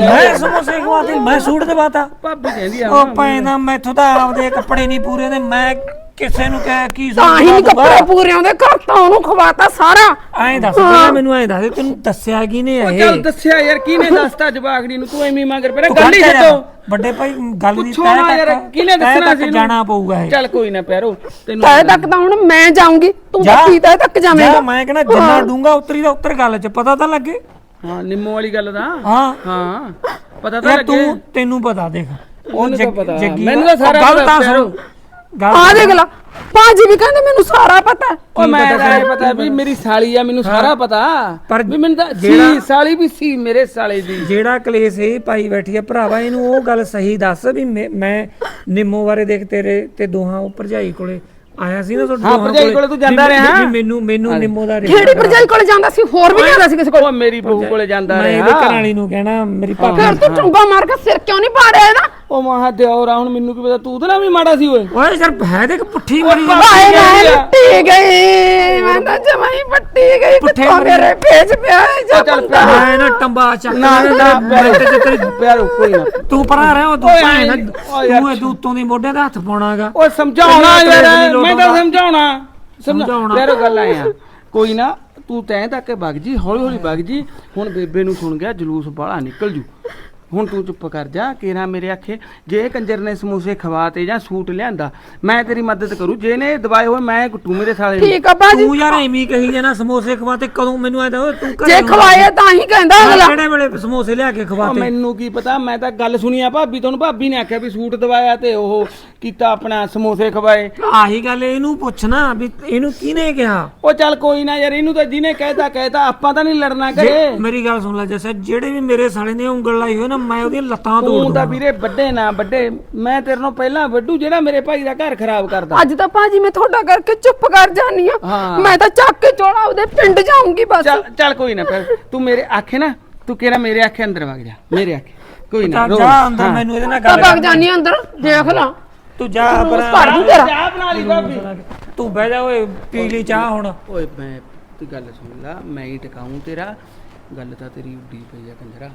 B: ਮੈਂ ਸਮੋਸੇ ਖਵਾਤੇ ਮੈਂ ਸੂਟ ਦਵਾਤਾ।
E: ਭਾਬੀ ਕਹਿੰਦੀ ਆ
B: ਉਹ ਪੈਣਾ ਮੈਥੋਂ ਤਾਂ ਆਪਦੇ ਕੱਪੜੇ ਨਹੀਂ ਪੂਰੇ ਤੇ ਮੈਂ ਕਿਸੇ ਨੂੰ ਕਹਿ ਕੀ
C: ਤਾਂ ਹੀ ਨੀ। ਕੱਪੜੇ ਪੂਰੇ ਆਉਂਦੇ ਘਰ ਤਾਂ ਉਹਨੂੰ ਖਵਾਤਾ ਸਾਰਾ।
B: ਐਂ ਦੱਸ ਪਹਿਲਾਂ ਮੈਨੂੰ ਐਂ ਦੱਸ ਦੇ, ਤੈਨੂੰ ਦੱਸਿਆ ਕੀ ਨੇ
E: ਉਹ
B: ਇਹ?
E: ਚੱਲ ਦੱਸਿਆ ਯਾਰ ਕਿਹਨੇ ਦੱਸਤਾ ਜਵਾਗੜੀ ਨੂੰ? ਤੂੰ ਐਵੇਂ ਮਗਰ
B: ਤੂੰ
E: ਗੱਲ ਹੀ ਛੱਡੋ।
B: ਵੱਡੇ ਭਾਈ ਗੱਲ ਦੀ
E: ਪੁੱਛੋ ਨਾ ਯਾਰ ਕਿਹਨੇ ਦੱਸਣਾ ਸੀ?
B: ਜਾਣਾ ਪਊਗਾ ਇਹ।
E: ਚੱਲ ਕੋਈ ਨਾ ਪਿਆਰੋ ਤੈਨੂੰ
C: ਤੈ ਤੱਕ ਤਾਂ ਹੁਣ ਮੈਂ ਜਾਊਂਗੀ ਤੂੰ। ਤਾਂ ਕੀ ਤੈ ਤੱਕ ਜਾਵੇਂਗਾ।
B: ਜਾ, ਮੈਂ ਕਹਿੰਦਾ ਜਿੰਨਾ ਡੂੰਗਾ ਉਤਰੀ ਦਾ ਉੱਤਰ ਗੱਲ ਚ ਪਤਾ ਤਾਂ ਲੱਗੇ।
E: ਹਾਂ ਨਿੰਮੋ ਵਾਲੀ ਗੱਲ ਦਾ?
B: ਹਾਂ।
E: ਹਾਂ ਪਤਾ ਤਾਂ
B: ਯਾਰ
E: ਲੱਗੇ।
B: ਤੂੰ ਤੈਨੂੰ ਪਤਾ ਦੇਖ। ਉਹ
E: ਮੈਨੂੰ ਤਾਂ
B: ਜੱਗ-
E: ਪਤਾ।
B: ਜੱਗੀ
E: ਮੈਨੂੰ
B: ਦਾ-
E: ਤਾਂ ਸਾਰਾ
B: ਉਹ ਗੱਲ
E: ਪਤਾ
B: ਤਾਂ। ਸੁਣ। ਗੱਲ
C: ਆ ਦੇਖ ਲਾ ਭਾਜੀ ਵੀ ਕਹਿੰਦੇ ਮੈਨੂੰ ਸਾਰਾ ਪਤਾ।
D: ਉਹ ਮੈਂ ਤਾਂ ਇਹ ਪਤਾ ਵੀ ਮੇਰੀ ਸਾਲੀ ਆ ਮੈਨੂੰ ਸਾਰਾ ਪਤਾ।
B: ਪਰ
D: ਵੀ ਮੈਨੂੰ ਤਾਂ
B: ਜਿਹੜਾ-
D: ਸੀ ਸਾਲੀ ਵੀ ਸੀ ਮੇਰੇ ਸਾਲੇ ਦੀ।
B: ਜਿਹੜਾ ਕਲੇਸ਼ ਇਹ ਪਾਈ ਬੈਠੀ ਆ ਭਰਾਵਾ ਇਹਨੂੰ ਉਹ ਗੱਲ ਸਹੀ ਦੱਸ ਵੀ ਮੈਂ- ਮੈਂ ਨਿੰਮੋ ਬਾਰੇ ਦੇਖ ਤੇਰੇ ਤੇ ਦੋਹਾਂ ਉਹ ਭਰਜਾਈ ਕੋਲੇ ਆਇਆ ਸੀ ਨਾ ਤੁਹਾਡੇ
D: ਹਾਂ,
B: ਦੋਹਾਂ
D: ਭਰਜਾਈ ਕੋਲੇ ਤੂੰ ਜਾਂਦਾ
B: ਵੀ-
D: ਰਿਹਾ।
B: ਵੀ ਮੈਨੂੰ ਮੈਨੂੰ ਨਿੰਮੋ ਦਾ
C: ਕਿਹੜੀ ਭਰਜਾਈ ਕੋਲ ਜਾਂਦਾ ਸੀ? ਹੋਰ ਵੀ ਜਾਂਦਾ ਸੀ ਕਿਸੇ ਕੋਲ?
D: ਉਹ ਮੇਰੀ ਬਹੂ ਕੋਲੇ ਜਾਂਦਾ
B: ਮੈਂ ਇਹਦੇ
D: ਰਿਹਾ
B: ਘਰ ਵਾਲੀ ਨੂੰ ਕਹਿਣਾ ਮੇਰੀ ਭਾਬੀ
C: ਫਿਰ ਤੂੰ ਟੁੰਬਾ ਮਾਰ ਕੇ ਸਿਰ ਕਿਉਂ ਨਹੀਂ ਪਾੜਿਆ ਇਹਦਾ?
D: ਉਹ ਮਹਾ ਦਿਓਰਾ ਹੁਣ ਮੈਨੂੰ ਕੀ ਪਤਾ ਤੂੰ ਉਹਦੇ ਨਾਲ ਵੀ ਮਾੜਾ ਸੀ ਓਏ।
B: ਓਏ ਯਾਰ ਹੈ ਦੇਖ ਪੁੱਠੀ ਮਰੀ
D: ਕੀ
C: ਮੈਂ? ਲੁੱਟੀ ਗਈ ਮੈਂ ਤਾਂ ਜਮਾਈ ਪੱਟੀ ਗਈ
B: ਪੁੱਠੇ ਮਰੀ।
C: ਭੇਜ ਪਿਆ ਜਾ
D: ਚੱਲ।
B: ਮੈਂ ਨਾ ਟੰਬਾ ਚੱਕ
D: ਨਾ ਨਾ
B: ਮੈਂ ਤੇ ਤੇਰੀ
D: ਪਿਆਰੋ ਕੋਈ ਨਾ।
B: ਤੂੰ ਪਰਾਂ ਰਹਿ ਉਹ ਤੂੰ
D: ਯਾਰ।
B: ਤੂੰ ਇਹ ਉੱਤੋਂ ਦੀ ਮੋਢੇ ਦਾ ਹੱਥ ਪਾਉਣਾਗਾ।
D: ਓਏ ਸਮਝਾਉਣਾ ਯਾਰ ਮੈਂ ਤਾਂ ਸਮਝਾਉਣਾ।
B: ਸਮਝਾਉਣਾ।
D: ਯਾਰ ਗੱਲ ਆਏ ਆ। ਕੋਈ ਨਾ ਤੂੰ ਤੈਂ ਤੱਕ ਵਗ ਜੀ ਹੌਲੀ ਹੌਲੀ ਵਗ ਜੀ ਹੁਣ ਬੇਬੇ ਨੂੰ ਸੁਣ ਗਿਆ ਜਲੂਸ ਬਾਹਲਾ ਨਿਕਲ ਜੂ। ਹੁਣ ਤੂੰ ਚੁੱਪ ਕਰ ਜਾ ਕਿਰਾ ਮੇਰੇ ਆਖੇ ਜੇ ਕੰਜਰ ਨੇ ਸਮੋਸੇ ਖਵਾਤੇ ਜਾਂ ਸੂਟ ਲਿਆਂਦਾ ਮੈਂ ਤੇਰੀ ਮਦਦ ਕਰੂ ਜੇ ਨੇ ਦਵਾਏ ਹੋਏ ਮੈਂ ਕੁੱਟੂ ਮੇਰੇ ਸਾਲੇ ਨੂੰ
C: ਠੀਕ ਆ ਭਾਜੀ।
B: ਤੂੰ ਯਾਰ ਐਵੇਂ ਹੀ ਕਹੀ ਜਾਣਾ ਸਮੋਸੇ ਖਵਾ ਤੇ ਕਦੋਂ ਮੈਨੂੰ ਐਦਾ ਓਏ ਤੂੰ ਘਰੇ
C: ਜੇ ਖਵਾਏ ਤਾਂ ਹੀ ਕਹਿੰਦਾ ਅਗਲਾ।
B: ਕਿਹੜੇ ਵੇਲੇ ਸਮੋਸੇ ਲਿਆ ਕੇ
D: ਉਹ
B: ਖਵਾਤੇ
D: ਮੈਨੂੰ ਕੀ ਪਤਾ ਮੈਂ ਤਾਂ ਗੱਲ ਸੁਣੀ ਆ ਭਾਬੀ ਤੋਂ ਭਾਬੀ ਨੇ ਆਖਿਆ ਵੀ ਸੂਟ ਦਵਾਇਆ ਤੇ ਉਹ ਕੀਤਾ ਆਪਣਾ ਸਮੋਸੇ ਖਵਾਏ।
B: ਆਹੀ ਗੱਲ ਇਹਨੂੰ ਪੁੱਛਣਾ ਵੀ ਇਹਨੂੰ ਕਿਹਨੇ ਕਿਹਾ?
D: ਉਹ ਚੱਲ ਕੋਈ ਨਾ ਯਾਰ ਇਹਨੂੰ ਤਾਂ ਜਿਹਨੇ ਕਹਿਤਾ ਕਹਿਤਾ ਆਪਾਂ ਤਾਂ ਨਹੀਂ ਲੜਨਾ
B: ਜੇ
D: ਕਰੇ
B: ਮੇਰੀ ਗੱਲ ਸੁਣ ਲੈ ਜੈਸੇ ਜਿਹੜੇ ਵੀ ਮੇਰੇ ਸਾਲੇ ਨੇ ਉਂਗਲ ਲਾਈ ਹੋਈ ਨਾ ਮੈਂ ਉਹਦੀਆਂ ਲੱਤਾਂ ਤੋੜ
D: ਤੂੰ ਤਾਂ
B: ਦੂੰਗਾ
D: ਵੀਰੇ ਵੱਡੇ ਨਾ ਵੱਡੇ। ਮੈਂ ਤੇਰੇ ਨੂੰ ਪਹਿਲਾਂ ਵੱਡੂ ਜਿਹੜਾ ਮੇਰੇ ਭਾਈ ਦਾ ਘਰ ਖਰਾਬ ਕਰਦਾ।
C: ਅੱਜ ਤਾਂ ਭਾਜੀ ਮੈਂ ਤੁਹਾਡਾ ਕਰਕੇ ਚੁੱਪ ਕਰ ਜਾਨੀ ਆ
D: ਹਾਂ।
C: ਮੈਂ ਤਾਂ ਚੱਕ ਕੇ ਚੋਲਾ ਉਹਦੇ ਪਿੰਡ ਜਾਊਂਗੀ ਬਸ।
D: ਚੱਲ ਚੱਲ ਕੋਈ ਨਾ ਫਿਰ। ਤੂੰ ਮੇਰੇ ਆਖੇ ਨਾ ਤੂੰ ਕਿਹੜਾ ਮੇਰੇ ਆਖੇ ਅੰਦਰ ਵਗ ਜਾ। ਮੇਰੇ ਆਖੇ। ਕੋਈ ਨਾ
B: ਜਾ
D: ਰੋ।
B: ਜਾ ਅੰਦਰ
D: ਹਾਂ।
B: ਮੈਨੂੰ ਇਹਦੇ ਨਾਲ
C: ਤਾਂ
B: ਗੱਲ
C: ਵਗ ਜਾਨੀ ਆ ਅੰਦਰ ਦੇਖ ਲਾ।
B: ਤੂੰ ਜਾ
C: ਉਸ
B: ਪਰ
C: ਭਰ ਦੂੰ ਤੇਰਾ।
D: ਚਾਹ ਬਣਾ ਲਈ ਭਾਬੀ।
B: ਤੂੰ ਬਹਿ ਜਾ ਓਏ ਪੀ ਲਈ ਚਾਹ ਹੁਣ।
D: ਓਏ ਮੈਂ ਤੂੰ ਗੱਲ ਸੁਣ ਲੈ ਮੈਂ ਹੀ ਟਿਕਾਉਂ ਤੇਰਾ। ਗੱਲ ਤਾਂ ਤੇਰੀ ਉੱਡੀ ਪਈ ਆ ਕੰਜਰਾ।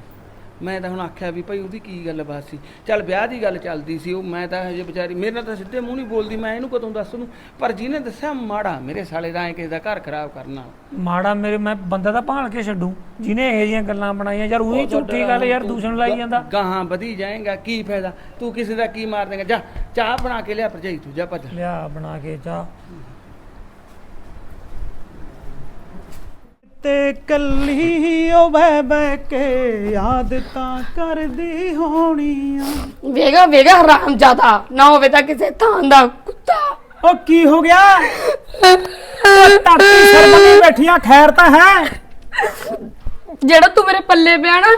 D: ਮੈਂ ਤਾਂ ਹੁਣ ਆਖਿਆ ਵੀ ਭਾਈ ਉਹਦੀ ਕੀ ਗੱਲ ਬਾਤ ਸੀ। ਚੱਲ ਵਿਆਹ ਦੀ ਗੱਲ ਚੱਲਦੀ ਸੀ ਉਹ ਮੈਂ ਤਾਂ ਹਜੇ ਵਿਚਾਰੀ ਮੇਰੇ ਨਾਲ ਤਾਂ ਸਿੱਧੇ ਮੂੰਹ ਨਹੀਂ ਬੋਲਦੀ ਮੈਂ ਇਹਨੂੰ ਕਦੋਂ ਦੱਸ ਦੂੰ ਪਰ ਜਿਹਨੇ ਦੱਸਿਆ ਮਾੜਾ ਮੇਰੇ ਸਾਲੇ ਦਾ ਐ ਕਿਸੇ ਦਾ ਘਰ ਖਰਾਬ ਕਰਨਾ
B: ਮਾੜਾ ਮੇਰੇ ਮੈਂ ਬੰਦਾ ਤਾਂ ਭਾਲ ਕੇ ਛੱਡੂ ਜਿਹਨੇ ਇਹੋ ਜਿਹੀਆਂ ਗੱਲਾਂ ਬਣਾਈਆਂ ਯਾਰ ਉਹੀ ਝੂਠੀ ਗੱਲ ਯਾਰ ਦੂਸਣ ਲਾਈ ਜਾਂਦਾ।
D: ਗਾਹਾਂ ਵਧੀ ਜਾਏਗਾ ਕੀ ਫਾਇਦਾ? ਤੂੰ ਕਿਸੇ ਦਾ ਕੀ ਮਾਰ ਦੇਗਾ? ਜਾ ਚਾਹ ਬਣਾ ਕੇ ਲਿਆ ਭਰਜਾਈ ਤੂੰ ਜਾ ਭੱਜ।
B: ਲਿਆ ਬਣਾ ਕੇ ਚਾਹ।
F: ਤੇ ਕੱਲੀ ਉਹ ਬਹਿ ਬਹਿ ਕੇ ਯਾਦ ਤਾਂ ਕਰਦੀ ਹੋਣੀ ਆ
A: ਵੇਗਾ ਵੇਗਾ ਹਰਾਮ ਜ਼ਿਆਦਾ ਨਾ ਹੋਵੇ ਤਾਂ ਕਿਸੇ ਥਾਂ ਦਾ ਕੁੱਤਾ।
F: ਉਹ ਕੀ ਹੋ ਗਿਆ? ਤੜਕੀ ਸਰਬਨੀ ਬੈਠੀਆਂ ਖੈਰ ਤਾਂ ਹੈ।
A: ਜਿਹੜਾ ਤੂੰ ਮੇਰੇ ਪੱਲੇ ਪਿਆ ਨਾ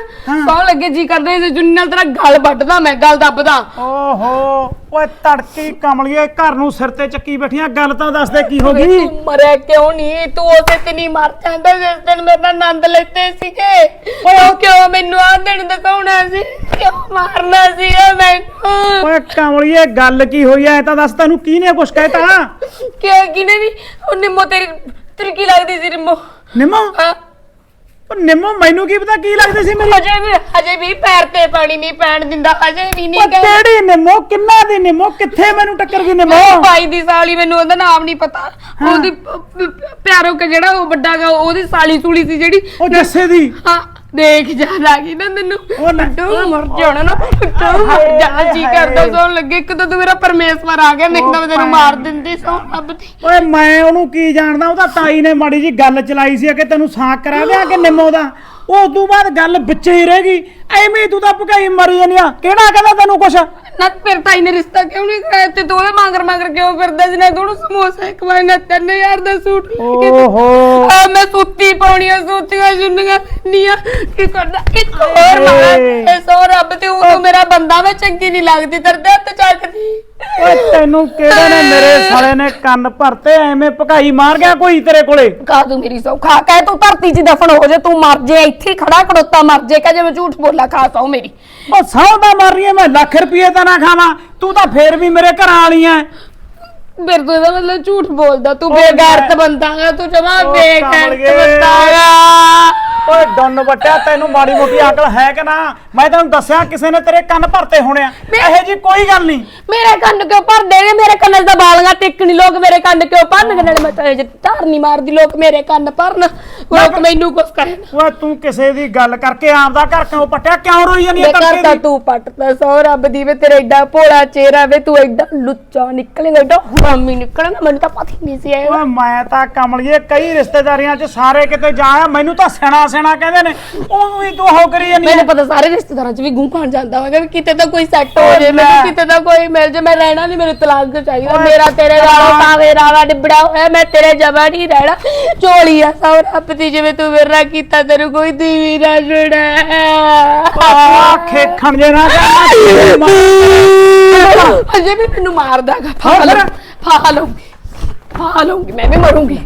A: ਸੌ ਲੱਗੇ ਜੀ ਕਰਦੇ ਇਸ ਜੁੰਨੀ ਨਾਲ ਤੇਰਾ ਗਲ ਵੱਢਦਾ ਮੈਂ ਗਲ ਦੱਬਦਾ।
F: ਓਹੋ ਓਏ ਤੜਕੀ ਕਮਲੀਏ ਘਰ ਨੂੰ ਸਿਰ ਤੇ ਚੱਕੀ ਬੈਠੀਆਂ ਗੱਲ ਤਾਂ ਦੱਸ ਦੇ ਕੀ ਹੋ ਗਈ।
A: ਤੂੰ ਮਰਿਆ ਕਿਉਂ ਨਹੀਂ? ਤੂੰ ਉਸੇ ਤੇ ਨਹੀਂ ਮਰ ਜਾਂਦਾ ਜਿਸ ਦਿਨ ਮੇਰੇ ਨਾਲ ਆਨੰਦ ਲੈਤੇ ਸੀਗੇ। ਉਹ ਕਿਉਂ ਮੈਨੂੰ ਆ ਦਿਨ ਦਿਖਾਉਣਾ ਸੀ? ਕਿਉਂ ਮਾਰਨਾ ਸੀਗਾ ਮੈਨੂੰ?
F: ਓਏ ਕਮਲੀਏ ਗੱਲ ਕੀ ਹੋਈ ਐ? ਤਾਂ ਦੱਸ ਤੈਨੂੰ ਕੀ ਨੇ ਕੁਛ ਕਹਿਤਾ?
A: ਕਿ ਕਿਨੇ ਵੀ? ਉਹ ਨਿੰਮੋ ਤੇਰੀ ਤੇਰੀ ਕੀ ਲੱਗਦੀ ਸੀ ਨਿੰਮੋ?
F: ਨਿੰਮੋ?
A: ਹਾਂ।
F: ਉਹ ਨਿੰਮੋ ਮੈਨੂੰ ਕੀ ਪਤਾ ਕੀ ਲੱਗਦੀ ਸੀ ਮੇਰੀ?
A: ਅਜੇ ਵੀ ਅਜੇ ਵੀ ਪੈਰ ਤੇ ਪਾਣੀ ਨਹੀਂ ਪੈਣ ਦਿੰਦਾ ਅਜੇ ਵੀ ਨਹੀਂ ਗਏ
F: ਕਿਹੜੀ ਨਿੰਮੋ? ਕਿੰਨਾ ਦੀ ਨਿੰਮੋ? ਕਿੱਥੇ ਮੈਨੂੰ ਟੱਕਰ ਗਈ ਨਿੰਮੋ?
A: ਭਾਈ ਦੀ ਸਾਲੀ ਮੈਨੂੰ ਉਹਦਾ ਨਾਮ ਨਹੀਂ ਪਤਾ। ਉਹਦੀ ਪ- ਪ- ਪਿਆਰੋ ਕੇ ਜਿਹੜਾ ਉਹ ਵੱਡਾ ਗਾ ਉਹਦੀ ਸਾਲੀ ਸੂਲੀ ਸੀ ਜਿਹੜੀ
F: ਉਹ ਜੱਸੇ ਦੀ?
A: ਹਾਂ। ਦੇਖ ਜਾ ਲੱਗੀ ਨਾ ਤੈਨੂੰ
F: ਉਹ ਲੈ।
A: ਤੂੰ ਮਰ ਜਾਣਾ ਨਾ। ਤੂੰ ਮਰ ਜਾ ਜੀ ਕਰਦਾ ਸੌਣ ਲੱਗੇ। ਇੱਕ ਤਾਂ ਤੂੰ ਮੇਰਾ ਪਰਮੇਸ਼ਵਰ ਆ ਗਿਆ ਨਹੀਂ ਤਾਂ ਮੈਂ ਤੈਨੂੰ ਮਾਰ ਦਿੰਦੀ ਸੌ ਰੱਬ ਦੀ।
F: ਓਏ ਮੈਂ ਉਹਨੂੰ ਕੀ ਜਾਣਦਾ? ਉਹਦਾ ਤਾਈ ਨੇ ਮਾੜੀ ਜੀ ਗੱਲ ਚਲਾਈ ਸੀ ਕਿ ਤੈਨੂੰ ਸਾਕ ਕਰਾ ਦਿਆਂ ਕਿ ਨਿੰਮੋ ਦਾ। ਉਹ ਤੋਂ ਬਾਅਦ ਗੱਲ ਵਿੱਚੇ ਹੀ ਰਹਿ ਗਈ। ਐਵੇਂ ਤੂੰ ਤਾਂ ਭਗਾਈ ਮਰੀ ਜਾਨੀ ਆ। ਕਿਹੜਾ ਕਹਿੰਦਾ ਤੈਨੂੰ ਕੁਛ?
A: ਨਾ ਫਿਰ ਤਾਈ ਨੇ ਰਿਸ਼ਤਾ ਕਿਉਂ ਨਹੀਂ ਕਰਾਇਆ? ਤੇ ਤੂੰ ਉਹਦੇ ਮੰਗਰ ਮੰਗਰ ਕਿਉਂ ਫਿਰਦਾ ਸੀ? ਨਾ ਤੂੰ ਸਮੋਸਾ ਇੱਕ ਵਾਰ ਨਾ 3000 ਦਾ ਸੂਟ ਲੈ ਕੇ ਦੇ।
F: ਓਹੋ।
A: ਆ ਮੈਂ ਸੁੱਤੀ ਪਾਉਣੀਆਂ ਸੁੱਤੀਆਂ ਸੁਣਨੀਆਂ ਨੀਆਂ ਕੀ ਕਰਦਾ ਇੱਕ ਹੋਰ ਮਾਰਾ ਇਹ ਸੋ ਰੱਬ ਤੇ ਉਹ ਮੇਰਾ ਬੰਦਾ ਮੈਂ ਚੰਗੀ ਨਹੀਂ ਲੱਗਦੀ ਤੇਰੇ ਤੇ ਹੱਥ ਚੱਕਦੀ।
F: ਓਏ ਤੈਨੂੰ ਕਿਹੜੇ ਨੇ ਮੇਰੇ ਸਾਲੇ ਨੇ ਕੰਨ ਭਰਤੇ ਐਵੇਂ ਭਗਾਈ ਮਾਰ ਗਿਆ ਕੋਈ ਤੇਰੇ ਕੋਲੇ?
A: ਕਾ ਤੂੰ ਮੇਰੀ ਸੌ ਖਾ ਕਹਿ ਤੂੰ ਧਰਤੀ 'ਚ ਦਫਨ ਹੋ ਜਾ ਤੂੰ ਮਰ ਜੇ ਇੱਥੇ ਹੀ ਖੜਾ ਖੜੋਤਾ ਮਰ ਜੇ ਕਹ ਜੇ ਮੈਂ ਝੂਠ ਬੋਲਾ ਖਾ ਸੌ ਮੇਰੀ।
F: ਉਹ ਸੌ ਦਾ ਮਾਰ ਰਹੀ ਐ ਮੈਂ ਲੱਖ ਰੁਪਏ ਤਾਂ ਨਾ ਖਾਵਾਂ ਤੂੰ ਤਾਂ ਫੇਰ ਵੀ ਮੇਰੇ ਘਰਾਂ ਵਾਲੀ ਐ।
A: ਫਿਰ ਤੂੰ ਇਹਦਾ ਮਤਲਬ ਝੂਠ ਬੋਲਦਾ ਤੂੰ ਬੇਗੈਰਤ
F: ਮੈਂ-
A: ਬੰਦਾ ਹੈ ਤੂੰ ਜਮਾ ਬੇਗੈਰਤ
F: ਕਮਲੀਏ।
A: ਬੰਦਾ ਹੈ
F: ਓਏ ਡੁੰਨ ਵੱਟਿਆ ਤੈਨੂੰ ਮਾੜੀ ਮੋਟੀ ਅਕਲ ਹੈ ਕਿ ਨਾ? ਮੈਂ ਤੈਨੂੰ ਦੱਸਿਆ ਕਿਸੇ ਨੇ ਤੇਰੇ ਕੰਨ ਭਰਤੇ ਹੋਣੇ ਆ। ਇਹੋ ਜੀ ਕੋਈ ਗੱਲ ਨਹੀਂ।
A: ਮੇਰੇ ਕੰਨ ਕਿਉਂ ਭਰਦੇ ਨੇ? ਮੇਰੇ ਕੰਨ ਤਾਂ ਬਾਲੀਆਂ ਟਿਕਣੀ ਲੋਕ ਮੇਰੇ ਕੰਨ ਕਿਉਂ ਭਰਨ? ਨਾਲ ਮੈਂ ਤਾਂ ਧਾਰ ਨਹੀਂ ਮਾਰਦੀ ਲੋਕ ਮੇਰੇ ਕੰਨ ਭਰਨ। ਲੋਕ ਮੈਨੂੰ ਕੁਛ ਕਹਿਣ
F: ਓਏ ਤੂੰ ਕਿਸੇ ਦੀ ਗੱਲ ਕਰਕੇ ਆਪਦਾ ਘਰ ਕਿਉਂ ਪੱਟਿਆ? ਕਿਉਂ ਰੋਈ ਜਾਨੀ
A: ਕਰਤਾ
F: ਦੀ?
A: ਤੂੰ ਪੱਟਦਾ ਸੋ ਰੱਬ ਦੀ ਵੇ ਤੇਰਾ ਏਡਾ ਭੋਲਾ ਚਿਹਰਾ ਵੇ ਤੂੰ ਏਡਾ ਲੁੱਚਾ ਨਿਕਲੇਗਾ ਏਡਾ ਕੰਮ ਹੀ ਨਿਕਲਣਾ ਮੈਨੂੰ ਤਾਂ ਪਤਾ ਹੀ ਨਹੀਂ ਸੀ ਇਹ
F: ਓਏ ਮੈਂ ਤਾਂ ਕਮਲੀਏ ਕਈ ਰਿਸ਼ਤੇਦਾਰੀਆਂ 'ਚ ਸਾਰੇ ਕਿਤੇ ਜਾਇਆ ਮੈਨੂੰ ਤਾਂ ਸੈਣਾ ਸੈਣਾ ਕਹਿੰਦੇ ਨੇ। ਉਹ ਵੀ ਤੂੰ ਹੋ ਕਰੀ ਜਾਨੀ
A: ਮੈਨੂੰ ਪਤਾ ਸਾਰੇ ਰਿਸ਼ਤੇਦਾਰਾਂ 'ਚ ਵੀ ਗੂੰ ਖਾਣ ਜਾਂਦਾ ਹੋਵੇਗਾ ਵੀ ਕਿਤੇ ਤਾਂ ਕੋਈ ਸੈੱਟ ਹੋ ਜੇ ਮੈਨੂੰ ਕਿਤੇ ਤਾਂ ਕੋਈ ਮਿਲ ਜੇ ਮੈਂ ਰਹਿਣਾ ਨਹੀਂ ਮੈਨੂੰ ਤਲਾਕ ਚਾਹੀਦਾ। ਮੇਰਾ ਤੇਰੇ ਨਾਲੋਂ ਤਾਂ ਮੇਰਾ ਵਾ ਡਿਬੜਾ ਹੋਇਆ ਮੈਂ ਤੇਰੇ ਜਮਾ ਨਹੀਂ ਰਹਿਣਾ। ਝੋਲੀ ਆ ਸੌ ਰੱਬ ਦੀ ਜਿਵੇਂ ਤੂੰ ਮੇਰੇ ਕੀਤਾ ਤੈਨੂੰ ਕੋਈ ਦੀਵੀ ਨਾ ਜੁੜਾ
F: ਆਖੇ ਖਣ ਜੇ ਨਾ ਕਰਨਾ
A: ਅਜੇ ਵੀ ਮੈਨੂੰ ਮਾਰਦਾਗਾ ਫਾ ਲਊਂ ਫਾ ਲਊਂਗੀ ਫਾ ਲਊਂਗੀ ਮੈਂ ਵੀ ਮਰੂੰਗੀ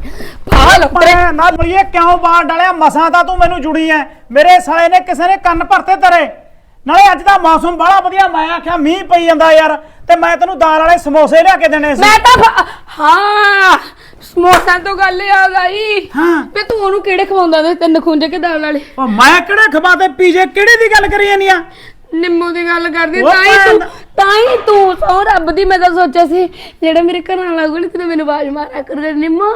A: ਫਾ ਲਊਂ ਤੇਰੇ
F: ਨਾ ਬੜੀਏ ਕਿਉਂ ਬਾਹਰ ਡਲਿਆ ਮਸਾਂ ਤਾਂ ਤੂੰ ਮੈਨੂੰ ਜੁੜੀ ਐ ਮੇਰੇ ਸਾਲੇ ਨੇ ਕਿਸੇ ਨੇ ਕੰਨ ਭਰਤੇ ਤੇਰੇ ਨਾਲੇ ਅੱਜ ਦਾ ਮੌਸਮ ਬੜਾ ਵਧੀਆ ਮੈਂ ਆਖਿਆ ਮੀਂਹ ਪਈ ਜਾਂਦਾ ਯਾਰ ਤੇ ਮੈਂ ਤੈਨੂੰ ਦਾਲ ਵਾਲੇ ਸਮੋਸੇ ਲਿਆ ਕੇ ਦੇਣੇ ਸੀ
A: ਮੈਂ ਤਾਂ ਫ- ਹਾਂ ਸਮੋਸਿਆਂ ਤੋਂ ਗੱਲ ਆ ਗਈ
F: ਹਾਂ
A: ਵੀ ਤੂੰ ਉਹਨੂੰ ਕਿਹੜੇ ਖਵਾਉਂਦਾ ਤੇ ਤਿੰਨ ਖੁੰਝੇ ਕੇ ਦਾਲ ਵਾਲੇ
F: ਉਹ ਮੈਂ ਕਿਹੜੇ ਖਵਾ ਤੇ ਪੀਜੇ ਕਿਹੜੇ ਦੀ ਗੱਲ ਕਰੀ ਜਾਨੀ ਆ
A: ਨਿੰਮੋ ਦੀ ਗੱਲ ਕਰਦੀ
F: ਉਹ
A: ਤਾਂ ਹੀ ਤੂੰ
F: ਭੈਣ-
A: ਤਾਂ ਹੀ ਤੂੰ ਸੋ ਰੱਬ ਦੀ ਮੈਂ ਤਾਂ ਸੋਚਿਆ ਸੀ ਜਿਹੜਾ ਮੇਰੇ ਘਰ ਨਾਲ ਲੱਗਣ ਤੇ ਮੈਨੂੰ ਆਵਾਜ਼ ਮਾਰਿਆ ਕਰ ਨਿੰਮੋ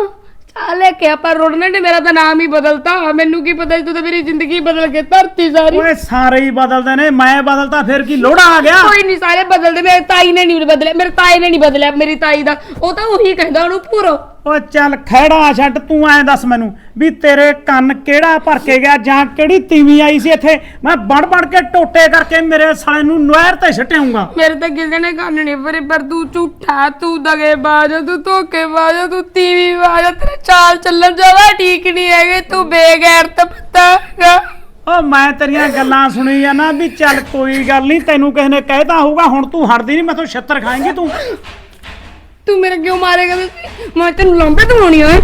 A: ਚਾਹ ਲੈ ਕੇ ਆਪਾਂ ਰੋੜਨੇ ਨੇ ਮੇਰਾ ਤਾਂ ਨਾਮ ਹੀ ਬਦਲਤਾ ਮੈਨੂੰ ਕੀ ਪਤਾ ਸੀ ਤੂੰ ਤਾਂ ਮੇਰੀ ਜ਼ਿੰਦਗੀ ਬਦਲ ਕੇ ਧਰਤੀ ਸਾਰੀ।
F: ਓਏ ਸਾਰੇ ਹੀ ਬਦਲਦੇ ਨੇ ਮੈਂ ਬਦਲਤਾ ਫਿਰ ਕੀ ਲੋੜਾ ਆ ਗਿਆ?
A: ਕੋਈ ਨਹੀਂ ਸਾਰੇ ਬਦਲਦੇ ਮੇਰੇ ਤਾਈ ਨੇ ਨਹੀਂ ਬਦਲਿਆ ਮੇਰੇ ਤਾਈ ਨੇ ਨਹੀਂ ਬਦਲਿਆ ਮੇਰੀ ਤਾਈ ਦਾ ਉਹ ਤਾਂ ਉਹੀ ਕਹਿੰਦਾ ਉਹਨੂੰ ਪੂਰੋ
F: ਓਏ ਚੱਲ ਖੜਾ ਛੱਡ ਤੂੰ ਐਂ ਦੱਸ ਮੈਨੂੰ ਵੀ ਤੇਰੇ ਕੰਨ ਕਿਹੜਾ ਭਰ ਕੇ ਗਿਆ ਜਾਂ ਕਿਹੜੀ ਤੀਵੀਂ ਆਈ ਸੀ ਇੱਥੇ? ਮੈਂ ਬੜ ਬੜ ਕੇ ਟੋਟੇ ਕਰਕੇ ਮੇਰੇ ਸਾਲੇ ਨੂੰ ਨਹਿਰ ਤੇ ਛਟਿਆਉਂਗਾ
A: ਮੇਰੇ ਤਾਂ ਕਿਸੇ ਨੇ ਕੰਨ ਨਹੀਂ ਭਰੇ ਪਰ ਤੂੰ ਝੂਠਾ ਤੂੰ ਦਗੇਬਾਜ਼ ਆ, ਤੂੰ ਧੋਖੇਬਾਜ਼ ਆ, ਤੂੰ ਤੀਵੀ ਬਾਜ਼ ਆ, ਤੇਰੇ ਚਾਲ ਚੱਲਣ ਜਾਵਾ ਠੀਕ ਨਹੀਂ ਹੈਗੇ ਤੂੰ ਬੇਗੈਰਤ ਪੱਤਾ ਹੈਗਾ।
F: ਓ ਮੈਂ ਤੇਰੀਆਂ ਗੱਲਾਂ ਸੁਣੀ ਜਾਣਾ ਵੀ ਚੱਲ ਕੋਈ ਗੱਲ ਨਹੀਂ ਤੈਨੂੰ ਕਿਸੇ ਨੇ ਕਹਿਤਾ ਹੋਊਗਾ ਹੁਣ ਤੂੰ ਹਟਦੀ ਨਹੀਂ ਮੈਥੋਂ ਛੱਤਰ ਖਾਏਂਗੀ ਤੂੰ।
A: ਤੂੰ ਮੇਰੇ ਕਿਉਂ ਮਾਰੇਗਾ ਵੇ? ਮੈਂ ਤੈਨੂੰ ਲਾਂਬੇ ਦਵਾਉਣੀ ਓਏ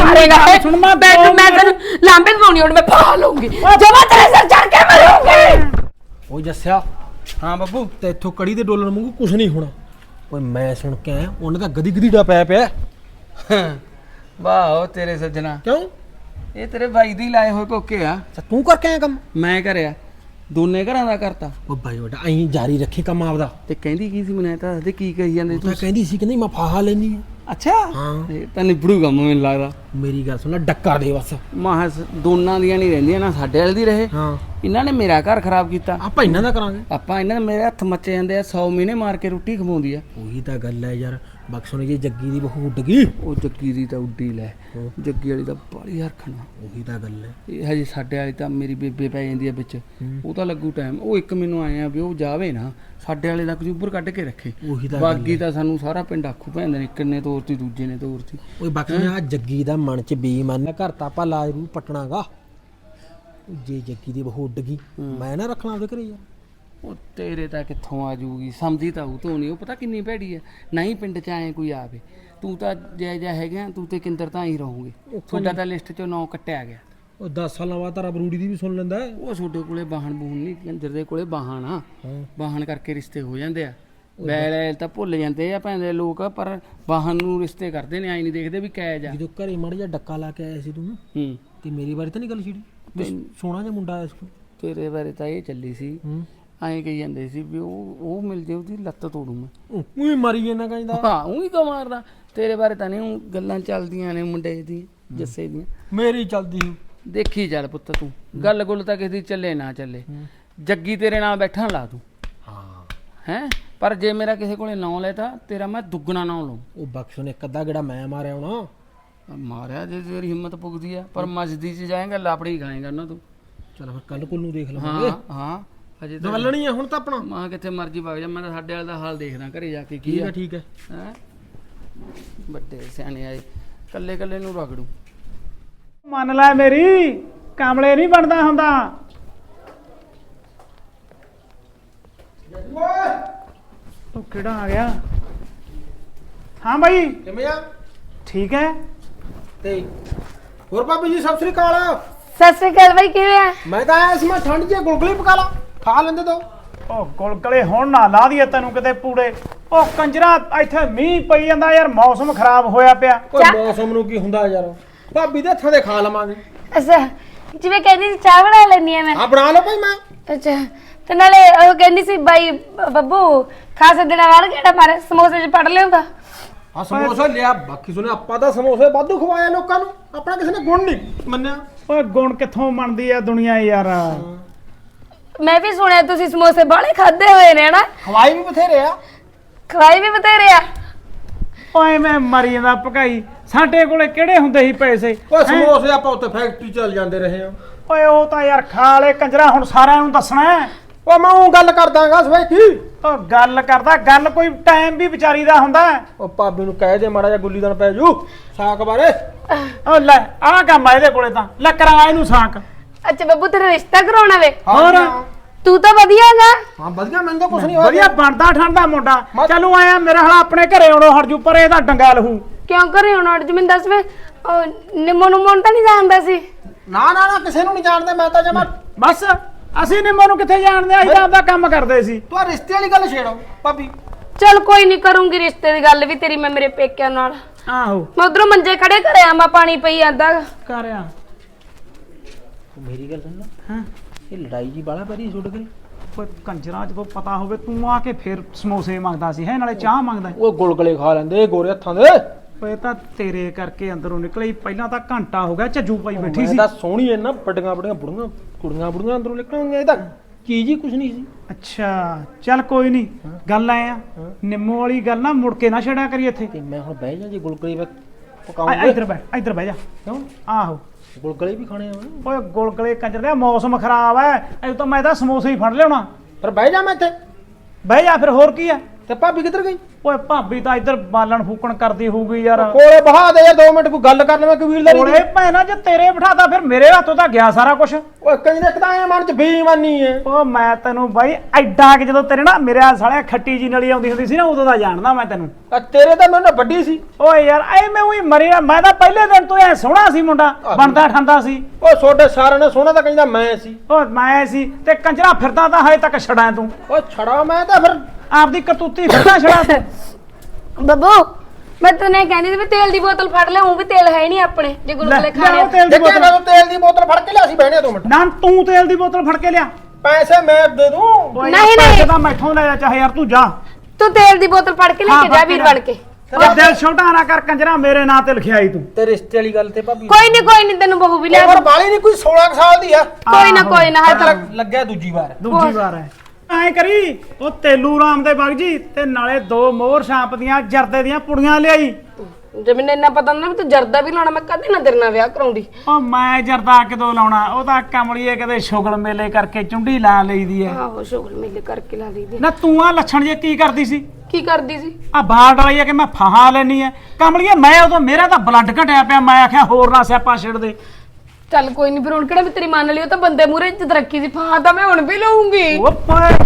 A: ਮਾਰੇਗਾ। ਓਏ।
F: ਸੁਣ ਮੈਂ ਦੋ
A: ਮੈਂ ਤੈਨੂੰ ਲਾਂਬੇ ਦਵਾਉਣੀ ਹੁਣ ਮੈਂ ਫਾ ਲਊਂਗੀ। ਜਮਾ ਤੇਰੇ ਸਿਰ ਚੜ ਕੇ ਮਰੂੰਗੀ।
G: ਓ ਜੱਸਿਆ ਹਾਂ ਬੱਬੂ ਤੇ ਇੱਥੋਂ ਕੜੀ ਦੇ ਡੋਲਣ ਵਾਂਗੂ ਕੁਛ ਨਹੀਂ ਹੋਣਾ। ਓਏ ਮੈਂ ਸੁਣ ਕੇ ਆਇਆ ਉਹਨੇ ਤਾਂ ਗਦੀ ਗਦੀ ਦਾ ਪਿਆ। ਪਿਆ
D: ਵਾਹ ਓ ਤੇਰੇ ਸੱਜਣਾ।
G: ਕਿਉਂ?
D: ਇਹ ਤੇਰੇ ਬਾਈ ਦੀ ਲਾਏ ਹੋਏ ਕੋਕੇ ਆ।
G: ਅੱਛਾ ਤੂੰ ਕਰਕੇ ਆਇਆ ਕੰਮ?
D: ਮੈਂ ਕਰਿਆ। ਦੋਨੇ ਘਰਾਂ ਦਾ ਕਰਤਾ।
G: ਓ ਬਾਈ ਬੇਟਾ ਐਂ ਜਾਰੀ ਰੱਖੇ ਕੰਮ ਆਪਦਾ।
D: ਤੇ ਕਹਿੰਦੀ ਕੀ ਸੀ ਮੈਨੂੰ ਐਂ ਤਾਂ ਦੱਸਦੇ ਕੀ ਕਹੀ ਜਾਂਦੇ
G: ਉਹ
D: ਤੂੰ
G: ਤਾਂ? ਕਹਿੰਦੀ ਸੀ ਕਹਿੰਦੀ ਮੈਂ ਫਾਹਾ ਲੈਣੀ ਆ
D: ਅੱਛਾ?
G: ਹਾਂ।
D: ਇਹ ਤਾਂ ਨਿਬੜੂ ਕੰਮ ਮੈਨੂੰ ਲੱਗਦਾ।
G: ਮੇਰੀ ਗੱਲ ਸੁਣ ਡੱਕਾ ਦੇ ਬਸ।
D: ਮਾਹ ਦੋਨਾਂ ਦੀਆਂ ਨਹੀਂ ਰਹਿੰਦੀਆਂ ਨਾ ਸਾਡੇ ਵਾਲੇ ਦੀ ਰਹੇ।
G: ਹਾਂ।
D: ਇਹਨਾਂ ਨੇ ਮੇਰਾ ਘਰ ਖਰਾਬ ਕੀਤਾ।
G: ਆਪਾਂ ਇਹਨਾਂ ਦਾ ਕਰਾਂਗੇ।
D: ਆਪਾਂ ਇਹਨਾਂ ਦੇ ਮੇਰੇ ਹੱਥ ਮੱਚੇ ਜਾਂਦੇ ਆ 100 ਮਹੀਨੇ ਮਾਰ ਕੇ ਰੋਟੀ ਖਵਾਉਂਦੀ ਆ।
G: ਉਹੀ ਤਾਂ ਗੱਲ ਹੈ ਯਾਰ। ਬਖਸ਼ਣ ਜੀ ਜੱਗੀ ਦੀ ਬਹੂ ਉੱਡ ਗਈ।
D: ਉਹ ਜੱਗੀ ਦੀ ਤਾਂ ਉੱਡੀ ਲੈ। ਜੱਗੀ ਵਾਲੀ ਤਾਂ ਬਾਲੀ ਹਰਖਣਾ।
G: ਉਹੀ ਤਾਂ ਗੱਲ ਹੈ।
D: ਇਹ ਹਜੇ ਸਾਡੇ ਵਾਲੀ ਤਾਂ ਮੇਰੀ ਬੇਬੇ ਪੈ ਜਾਂਦੀ ਆ ਵਿੱਚ। ਉਹ ਤਾਂ ਲੱਗੂ ਟਾਈਮ ਉਹ ਇੱਕ ਮੈਨੂੰ ਆਏ ਆ ਵੀ ਉਹ ਜਾਵੇ ਨਾ ਸਾਡੇ ਵਾਲੇ ਦਾ ਕਜੂਬਰ ਕੱਢ ਕੇ ਰੱਖੇ।
G: ਉਹੀ ਤਾਂ ਗੱਲ
D: ਬਾਕੀ ਤਾਂ ਸਾਨੂੰ ਸਾਰਾ ਪਿੰਡ ਆਖੂ ਭੈਂਦੇ ਨੇ ਇੱਕ ਨੇ ਤੋਰਤੀ ਦੂਜੇ ਨੇ ਤੋਰਤੀ।
G: ਓਏ ਬਖਸ਼ਣ ਆ ਜੱਗੀ ਦਾ ਮਨ ਚ ਬੇਈਮਾਨ ਘਰ ਤਾਂ ਆਪਾਂ ਲਾਜ ਰੂ ਪਟਣਾਗਾ। ਜੇ ਜੱਗੀ ਦੀ ਬਹੂ ਉੱਡ ਗਈ ਮੈਂ ਨਾ ਰੱਖਣਾ ਉਹਦੇ ਘਰੇ ਯਾਰ।
D: ਉਹ ਤੇਰੇ ਤਾਂ ਕਿੱਥੋਂ ਆ ਜਾਊਗੀ ਸਮਝੀ ਤਾਂ ਉਹ ਤੋਂ ਨਹੀਂ। ਉਹ ਪਤਾ ਕਿੰਨੀ ਭੈੜੀ ਹੈ ਨਹੀਂ ਪਿੰਡ ਚ ਆਏ ਕੋਈ ਆਵੇ। ਤੂੰ ਤਾਂ ਜੈ ਜੈ ਹੈਗਾ ਤੂੰ ਤੇ ਕਿੰਦਰ ਤਾਂ ਹੀ ਰਹੋਗੇ। ਤੁਹਾਡਾ ਤਾਂ ਲਿਸਟ ਚੋਂ ਨਾਂ ਕੱਟਿਆ ਗਿਆ।
G: ਉਹ 10 ਸਾਲਾਂ ਬਾਅਦ ਤਾਂ ਰੱਬ ਰੂੜੀ ਦੀ ਵੀ ਸੁਣ ਲੈਂਦਾ।
D: ਉਹ ਤੁਹਾਡੇ ਕੋਲੇ ਬਾਹਣ ਬੂਹਣ ਨਹੀਂ ਕਿੰਦਰ ਦੇ ਕੋਲੇ ਬਾਹਣ ਆ। ਬਾਹਣ ਕਰਕੇ ਰਿਸ਼ਤੇ ਹੋ ਜਾਂਦੇ ਆ। ਬੈਲ ਤਾਂ ਭੁੱਲ ਜਾਂਦੇ ਆ ਭੈਂਦੇ ਲੋਕ ਪਰ ਬਾਹਣ ਨੂੰ ਰਿਸ਼ਤੇ ਕਰਦੇ ਨੇ ਆਈ ਨਹੀਂ ਦੇਖਦੇ ਵੀ ਕੈ ਜਾ।
G: ਜਦੋਂ ਘਰੇ ਮੜ ਜਾ ਡੱਕਾ ਲਾ ਕੇ ਆਇਆ ਸੀ ਤੂੰ
D: ਹੂੰ।
G: ਤੇ ਮੇਰੀ ਬਾਰੇ ਤਾਂ ਨਹੀਂ ਗੱਲ ਛਿੜੀ? ਸੋਹਣਾ ਜਿਹਾ ਮੁੰਡਾ ਆਇਆ ਸੀ।
D: ਤੇਰੇ ਬਾਰੇ ਤਾਂ ਇਹ ਚੱਲੀ ਸੀ
G: ਹੂੰ।
D: ਐਂ ਕਹੀ ਜਾਂਦੇ ਸੀ ਵੀ ਉਹ ਉਹ ਮਿਲ ਜੇ ਉਹਦੀ ਲੱਤ ਤੋੜੂ ਮੈਂ।
G: ਉਹੀ ਮਾਰੀ ਜਾਂਦਾ ਕਹਿੰਦਾ।
D: ਹਾਂ ਉਹੀ ਕੋ ਮਾਰਦਾ? ਤੇਰੇ ਬਾਰੇ ਤਾਂ ਨਹੀਂ ਊਂ ਗੱਲਾਂ ਚੱਲਦੀਆਂ ਨੇ ਮੁੰਡੇ ਦੀ ਜੱਸੇ ਦੀਆਂ।
G: ਮੇਰੀ ਚੱਲਦੀ।
D: ਦੇਖੀ ਚੱਲ ਪੁੱਤ ਤੂੰ। ਗੱਲ ਗੁੱਲ ਤਾਂ ਕਿਸੇ ਦੀ ਚੱਲੇ ਨਾ ਚੱਲੇ। ਜੱਗੀ ਤੇਰੇ ਨਾਲ ਬੈਠਣ ਲਾ ਤੂੰ।
G: ਹਾਂ।
D: ਹੈ? ਪਰ ਜੇ ਮੇਰਾ ਕਿਸੇ ਕੋਲੇ ਨਾਂ ਲੈ ਤਾਂ ਤੇਰਾ ਮੈਂ ਦੁੱਗਣਾ ਨਾਂ ਲਊ।
G: ਉਹ ਬਖਸ਼ ਨੇ ਅੱਧਾ ਗੇੜਾ ਮੈਂ ਮਾਰਿਆ ਹੋਣਾ।
D: ਮਾਰਿਆ ਜੇ ਤੇਰੀ ਹਿੰਮਤ ਪੁੱਗਦੀ ਆ ਪਰ ਮਸਜਦੀ 'ਚ ਜਾਏਗਾ ਲਾਪੜੀ ਖਾਏਗਾ ਉਹਨਾਂ ਤੂੰ।
G: ਚਲ ਫਿਰ ਕੱਲ ਕੋਲ ਨੂੰ ਦੇਖ ਲਵਾਂਗੇ।
D: ਹਾਂ ਹਾਂ। ਅਜੇ ਤਾਂ
G: ਦਵਲਣੀ ਆ ਹੁਣ ਤਾਂ ਆਪਣਾ।
D: ਮਾਂ ਕਿੱਥੇ ਮਰਜ਼ੀ ਵਗ ਜਾ ਮੈਂ ਤਾਂ ਸਾਡੇ ਵਾਲੇ ਦਾ ਹਾਲ ਦੇਖਦਾ ਘਰੇ ਜਾ ਕੇ ਕੀ
G: ਠੀਕ
D: ਆ
G: ਠੀਕ ਹੈ
D: ਹੈਂ? ਵੱਡੇ ਸਿਆਣੇ ਆਏ ਕੱਲੇ ਕੱਲੇ ਨੂੰ ਰਗੜੂ।
F: ਮੰਨ ਲੈ ਮੇਰੀ ਕਾਮਲੇ ਨਹੀਂ ਬਣਦਾ ਹੁੰਦਾ। ਉਹ ਕਿਹੜਾ ਆ ਗਿਆ? ਹਾਂ ਭਾਈ
G: ਕਿਵੇਂ ਆ?
F: ਠੀਕ ਹੈ।
G: ਤੇ ਹੋਰ ਭਾਬੀ ਜੀ ਸਤਿ ਸ੍ਰੀ ਅਕਾਲ।
A: ਸਤਿ ਸ੍ਰੀ ਅਕਾਲ ਬਾਈ ਕਿਵੇਂ ਆ?
G: ਮੈਂ ਤਾਂ ਆਇਆ ਸੀ ਮੈਂ ਠੰਡ ਜੀ ਗੁਲਗੁਲੇ ਪਕਾ ਲਾ। ਖਾ ਲੈਂਦੇ ਦੋ
F: ਉਹ ਗੁਲਗਲੇ ਹੁਣ ਨਾ ਲਾ ਦਈਏ ਤੈਨੂੰ ਕਿਤੇ ਪੂੜੇ। ਉਹ ਕੰਜਰਾ ਇੱਥੇ ਮੀਂਹ ਪਈ ਜਾਂਦਾ ਯਾਰ ਮੌਸਮ ਖਰਾਬ ਹੋਇਆ ਪਿਆ।
G: ਕੋਈ ਮੌਸਮ ਨੂੰ ਕੀ ਹੁੰਦਾ ਯਾਰ? ਭਾਬੀ ਦੇ ਹੱਥਾਂ ਦੇ ਖਾ ਲਵਾਂਗੇ।
A: ਅੱਛਾ ਜਿਵੇਂ ਕਹਿੰਦੀ ਸੀ ਚਾਹ ਬਣਾ ਲੈਣੀ ਆ ਮੈਂ।
G: ਆ ਬਣਾ ਲਓ ਭਾਈ ਮੈਂ।
A: ਅੱਛਾ ਤੇ ਨਾਲੇ ਉਹ ਕਹਿੰਦੀ ਸੀ ਬਾਈ ਬ- ਬੱਬੂ ਖਾਸ ਦਿਨਾਂ ਬਾਅਦ ਕਿਹੜਾ ਮਾਰੇ ਸਮੋਸੇ ਚ ਪੜ ਲਿਆਉਂਦਾ?
G: ਆ ਸਮੋਸਾ ਲਿਆ ਬਾਕੀ ਸੁਣੇ ਆਪਾਂ ਤਾਂ ਸਮੋਸੇ ਵਾਧੂ ਖਵਾਏ ਲੋਕਾਂ ਨੂੰ। ਆਪਣਾ ਕਿਸੇ ਨੇ ਗੁਣ ਨਹੀਂ ਮੰਨਿਆ।
F: ਓਏ ਗੁਣ ਕਿੱਥੋਂ ਮੰਨਦੀ ਆ ਦੁਨੀਆ ਯਾਰ?
A: ਮੈਂ ਵੀ ਸੁਣਿਆ ਤੁਸੀਂ ਸਮੋਸੇ ਬਾਲੇ ਖਾਦੇ ਹੋਏ ਨੇ ਹਨਾ?
G: ਖਵਾਈ ਵੀ ਬਥੇਰੇ ਆ।
A: ਖਵਾਈ ਵੀ ਬਥੇਰੇ ਆ।
F: ਓਏ ਮੈਂ ਮਰੀ ਜਾਂਦਾ ਭਕਾਈ ਸਾਡੇ ਕੋਲੇ ਕਿਹੜੇ ਹੁੰਦੇ ਸੀ ਪੈਸੇ?
G: ਓਏ
F: ਹੈਂ?
G: ਸਮੋਸੇ ਆਪਾਂ ਉੱਥੇ ਫੈਕਟਰੀ ਚੱਲ ਜਾਂਦੇ ਰਹੇ ਆ
F: ਓਏ ਉਹ ਤਾਂ ਯਾਰ ਖਾ ਲੈ ਕੰਜਰਾ ਹੁਣ ਸਾਰਿਆਂ ਨੂੰ ਦੱਸਣਾ ਹੈ।
G: ਓ ਮੈਂ ਉਹ ਗੱਲ ਕਰਦਾਗਾ ਸਵੇ ਕੀ
F: ਉਹ ਗੱਲ ਕਰਦਾ ਗੱਲ ਕੋਈ ਟਾਈਮ ਵੀ ਵਿਚਾਰੀ ਦਾ ਹੁੰਦਾ ਹੈ।
G: ਉਹ ਭਾਬੀ ਨੂੰ ਕਹਿ ਦੇ ਮਾੜਾ ਜਿਹਾ ਗੁੱਲੀ ਦਣ ਪੈ ਜੂ। ਸਾਕ ਬਾਰੇ।
F: ਉਹ ਲੈ ਆਹ ਕੰਮ ਆ ਇਹਦੇ ਕੋਲੇ ਤਾਂ। ਲੈ ਕਰਾਂ ਇਹਨੂੰ ਸਾਕ।
A: ਅੱਛਾ ਬੱਬੂ ਤੇਰਾ ਰਿਸ਼ਤਾ ਕਰਾਉਣਾ ਵੇ।
F: ਹੋਰ?
A: ਤੂੰ ਤਾਂ ਵਧੀਆ ਹੈਗਾ
G: ਹਾਂ ਵਧੀਆ ਮੈਨੂੰ ਤਾਂ ਕੁਛ ਨਹੀਂ ਹੋਇਆ।
F: ਵਧੀਆ ਬਣਦਾ ਠੰਡਾ ਮੁੰਡਾ।
G: ਮੈਂ-
F: ਚਲੂ ਆਇਆ ਮੇਰਾ ਹਲਾ ਆਪਣੇ ਘਰੇ ਆਉਣੋ ਹਟ ਜੂ ਪਰ ਇਹਦਾ ਡੰਗਾ ਲਹੂ।
A: ਕਿਉਂ ਘਰੇ ਹੁਣ ਅੜ ਮੈਨੂੰ ਦੱਸ ਵੇ। ਨਿੰਮੋ ਨੂੰ ਤਾਂ ਨਹੀਂ ਜਾਣਦਾ ਸੀ?
G: ਨਾ ਨਾ ਨਾ ਕਿਸੇ ਨੂੰ ਨਹੀਂ ਜਾਣਦੇ ਮੈਂ ਤਾਂ ਜਮਾ
F: ਬਸ ਅਸੀਂ ਨਿੰਮੋ ਨੂੰ ਕਿੱਥੇ ਜਾਣਦੇ ਅਸੀਂ ਤਾਂ ਆਪਦਾ ਕੰਮ ਕਰਦੇ ਸੀ।
G: ਤੂੰ ਰਿਸ਼ਤੇ ਵਾਲੀ ਗੱਲ ਛੇੜੋ ਭਾਬੀ।
A: ਚਲ ਕੋਈ ਨਹੀਂ ਕਰੂੰਗੀ ਰਿਸ਼ਤੇ ਦੀ ਗੱਲ ਵੀ ਤੇਰੀ ਮੈਂ ਮੇਰੇ ਪੇਕਿਆਂ ਨਾਲ।
F: ਆਹੋ।
A: ਮੈਂ ਉਧਰੋਂ ਮੰਜੇ ਖੜੇ ਕਰਿਆ ਮੈਂ ਪਾਣੀ ਪਈ ਜਾਂਦਾ।
F: ਕਰਿਆ
G: ਮੇਰੀ ਗੱਲ ਸੁਣ
F: ਹਾਂ।
G: ਇਹ ਲੜਾਈ ਜੀ ਬਾਲਾ ਪੈਰੀ ਛੁੱਟ ਗਈ।
F: ਓਏ ਕੰਜਰਾ ਜਦੋਂ ਪਤਾ ਹੋਵੇ ਤੂੰ ਆ ਕੇ ਫਿਰ ਸਮੋਸੇ ਮੰਗਦਾ ਸੀ ਹੈ? ਨਾਲੇ ਚਾਹ ਮੰਗਦਾ
G: ਉਹ ਗੁਲਗਲੇ ਖਾ ਲੈਂਦੇ ਗੋਰੇ ਹੱਥਾਂ ਦੇ।
F: ਓਏ ਤਾਂ ਤੇਰੇ ਕਰਕੇ ਅੰਦਰੋਂ ਨਿਕਲੇ। ਪਹਿਲਾਂ ਤਾਂ ਘੰਟਾ ਹੋ ਗਿਆ ਝੱਜੂ ਪਈ ਬੈਠੀ
G: ਮੈਂ
F: ਸੀ।
G: ਤਾਂ ਸੋਹਣੀ ਐ ਨਾ ਵੱਡੀਆਂ ਵੱਡੀਆਂ ਬੁੜੀਆਂ ਕੁੜੀਆਂ ਬੁੜੀਆਂ ਅੰਦਰੋਂ ਨਿਕਲਣਗੀਆਂ ਇਹ ਤਾਂ ਚੀਜ਼ ਹੀ ਕੁਛ ਨਹੀਂ ਸੀ।
F: ਅੱਛਾ ਚੱਲ ਕੋਈ ਨਹੀਂ ਗੱਲ ਐ ਆ। ਨਿੰਮੋ ਵਾਲੀ ਗੱਲ ਨਾ ਮੁੜ ਕੇ ਨਾ ਛੜਿਆ ਕਰੀ ਇੱਥੇ।
G: ਤੇ ਮੈਂ ਹੁਣ ਬਹਿ ਜਾ ਜੇ ਗੁਲਗਲੇ ਪਕਾਉਂਗੇ।
F: ਇੱਧਰ ਬੈ ਇੱਧਰ ਬਹਿ ਜਾ।
G: ਕਿਉਂ?
F: ਆਹੋ।
G: ਗੁਲਗਲੇ ਵੀ ਖਾਣੇ ਆ
F: ਓਏ ਗੁਲਗਲੇ ਕੰਜਰ ਦੇ ਮੌਸਮ ਖਰਾਬ ਐ। ਐ ਤਾਂ ਮੈਂ ਤਾਂ ਸਮੋਸੇ ਹੀ ਫੜ ਲਿਆਉਣਾ।
G: ਪਰ ਬਹਿ ਜਾ ਮੈਂ ਇੱਥੇ।
F: ਬਹਿ ਜਾ ਫਿਰ ਹੋਰ ਕੀ ਆ
G: ਤੇ ਭਾਬੀ ਕਿੱਧਰ ਗਈ?
F: ਓਏ ਭਾਬੀ ਤਾਂ ਇੱਧਰ ਬਾਲਣ ਫੂਕਣ ਕਰਦੀ ਹੋਊਗੀ ਯਾਰ।
G: ਕੋਲੇ ਬਹਾ ਦੇ ਯਾਰ 2 ਮਿੰਟ ਕੋਈ ਗੱਲ ਕਰ ਲਵਾਂ ਕਬੀਲਦਾਰੀ
F: ਓਏ ਭੈਣਾ ਜੇ ਤੇਰੇ ਬਿਠਾਤਾ ਫਿਰ ਮੇਰੇ ਹੱਥੋਂ ਤਾਂ ਗਿਆ ਸਾਰਾ ਕੁਝ
G: ਓਏ ਕੰਜਰੇ ਇੱਕ ਤਾਂ ਐ ਮਨ ਚ ਬੇਈਮਾਨੀ ਐ।
F: ਓ ਮੈਂ ਤੈਨੂੰ ਬਾਈ ਐਡਾ ਕਿ ਜਦੋਂ ਤੇਰੇ ਨਾ ਮੇਰੇ ਸਾਲਿਆ ਖੱਟੀ ਜੀ ਨਲੀ ਆਉਂਦੀ ਹੁੰਦੀ ਸੀ ਨਾ ਉਦੋਂ ਦਾ ਜਾਣਦਾ ਮੈਂ ਤੈਨੂੰ।
G: ਤੇਰੇ ਤਾਂ ਮੈਨੂੰ ਵੱਡੀ ਸੀ।
F: ਓਏ ਯਾਰ ਐ ਮੈਂ ਉਹੀ ਮਰਿਆ ਮੈਂ ਤਾਂ ਪਹਿਲੇ ਦਿਨ ਤੋਂ ਐ ਸੋਹਣਾ ਸੀ ਮੁੰਡਾ ਬਣਦਾ ਠੰਦਾ ਸੀ।
G: ਓ ਛੋਟੇ ਸਾਰਿਆਂ ਨੇ ਸੋਹਣਾ ਤਾਂ ਕਹਿੰਦਾ ਮੈਂ ਸੀ।
F: ਓ ਮੈਂ ਸੀ ਤੇ ਕੰਜਰਾ ਫਿਰਦਾ ਤਾਂ ਹਜੇ ਤੱਕ ਛੜਾਂ ਤੂੰ।
G: ਓ ਛੜਾ ਮੈਂ ਤਾਂ ਫਿਰ
F: ਆਪਦੀ ਕਰਤੂਤੀ ਫਿਰਦਾ ਛੜਾ। ਤੂੰ
A: ਬੱਬੂ ਮੈਂ ਤੈਨੂੰ ਇਹ ਕਹਿੰਦੀ ਸੀ ਵੀ ਤੇਲ ਦੀ ਬੋਤਲ ਫੜ ਲੈ ਉਹ ਵੀ ਤੇਲ ਹੈ ਨਹੀਂ ਆਪਣੇ ਜੇ ਗੁਲਗੁਲੇ ਖਾਣੇ ਆ।
F: ਤੇਲ ਦੀ
G: ਦੇਖਿਆ
F: ਬੋਤਲ।
G: ਕਦੋਂ ਤੇਲ ਦੀ ਬੋਤਲ ਫੜ ਕੇ ਲਿਆ ਸੀ ਬਹਿਣੇ ਦੋ ਮਿੰਟ।
F: ਨਾ ਤੂੰ ਤੇਲ ਦੀ ਬੋਤਲ ਫੜ ਕੇ ਲਿਆ।
G: ਪੈਸੇ ਮੈਂ ਦੇ ਦੂੰ।
F: ਓਏ
A: ਨਹੀਂ,
F: ਯਾਰ, ਪੈਸੇ
A: ਨਹੀਂ।
F: ਤਾਂ ਮੈਥੋਂ ਲੈ ਜਾ ਚਾਹੇ ਯਾਰ ਤੂੰ ਜਾ।
A: ਤੂੰ ਤੇਲ ਦੀ ਬੋਤਲ ਫੜ ਕੇ ਲੈ
F: ਹਾਂ,
A: ਕੇ ਜਾ ਵੀਰ। ਬਣ ਕੇ।
F: ਓ ਦਿਲ ਛੋਟਾ ਨਾ ਕਰ ਕੰਜਰਾ ਮੇਰੇ ਨਾਂ ਤੇ ਲਿਖਿਆਈ ਤੂੰ।
G: ਤੇ ਰਿਸ਼ਤੇ ਵਾਲੀ ਗੱਲ ਤੇ ਭਾਬੀ
A: ਕੋਈ ਨਹੀਂ ਕੋਈ ਨਹੀਂ ਤੈਨੂੰ ਬਹੂ ਵੀ ਲੈ
G: ਉਮਰ ਬਾਲੀ ਨਹੀਂ ਕੋਈ 16 ਕੁ ਸਾਲ ਦੀ ਆ।
A: ਕੋਈ ਨਾ ਕੋਈ ਨਾ ਤਾਂ
G: ਲੱਗ- ਲੱਗਿਆ ਦੂਜੀ ਵਾਰ।
F: ਦੂਜੀ ਵਾਰ ਹੈ। ਐਂ ਕਰੀ ਉਹ ਤੇਲੂ ਰਾਮ ਦੇ ਬਗ ਜੀ ਤੇ ਨਾਲੇ ਦੋ ਮੋਹਰ ਛਾਂਪ ਦੀਆਂ ਜਰਦੇ ਦੀਆਂ ਪੁੜੀਆਂ ਲਿਆਈ।
A: ਜੇ ਮੈਨੂੰ ਇੰਨਾ ਪਤਾ ਨਾ ਵੀ ਤੂੰ ਜਰਦਾ ਵੀ ਲਾਉਣਾ ਮੈਂ ਕਦੇ ਨਾ ਤੇਰੇ ਨਾਲ ਵਿਆਹ ਕਰਾਉਂਦੀ।
F: ਉਹ ਮੈਂ ਜਰਦਾ ਕਿਦੋਂ ਲਾਉਣਾ ਉਹ ਤਾਂ ਕਮਲੀਏ ਕਦੇ ਸ਼ੁਗਲ ਮੇਲੇ ਕਰਕੇ ਚੁੰਡੀ ਲਾ ਲਈਦੀ ਐ।
A: ਆਹੋ ਸ਼ੁਗਲ ਮੇਲੇ ਕਰਕੇ ਲਾ ਲਈਦੀ।
F: ਨਾ ਤੂੰ ਆ ਲੱਛਣ ਜੇ ਕੀ ਕਰਦੀ ਸੀ?
A: ਕੀ ਕਰਦੀ ਸੀ?
F: ਆ ਬਾਹਰ ਡਰਾਈ ਆ ਕਿ ਮੈਂ ਫਾਹਾ ਲੈਣੀ ਐ। ਕਮਲੀਏ ਮੈਂ ਉਦੋਂ ਮੇਰਾ ਤਾਂ ਬਲੱਡ ਘਟਿਆ ਪਿਆ ਮੈਂ ਆਖਿਆ ਹੋਰ ਨਾ ਸਿਆਪਾ ਛਿੜ ਦੇ
A: ਚੱਲ ਕੋਈ ਨਹੀਂ ਫਿਰ ਹੁਣ ਕਿਹੜਾ ਵੀ ਤੇਰੀ ਮੰਨ ਲਈ ਉਹ ਤਾਂ ਬੰਦੇ ਮੂਰੇ ਇੱਜ਼ਤ ਰੱਖੀ ਸੀ। ਫਾਹ ਤਾਂ ਮੈਂ ਹੁਣ ਵੀ ਲਊਂਗੀ।
F: ਉਹ ਪਰ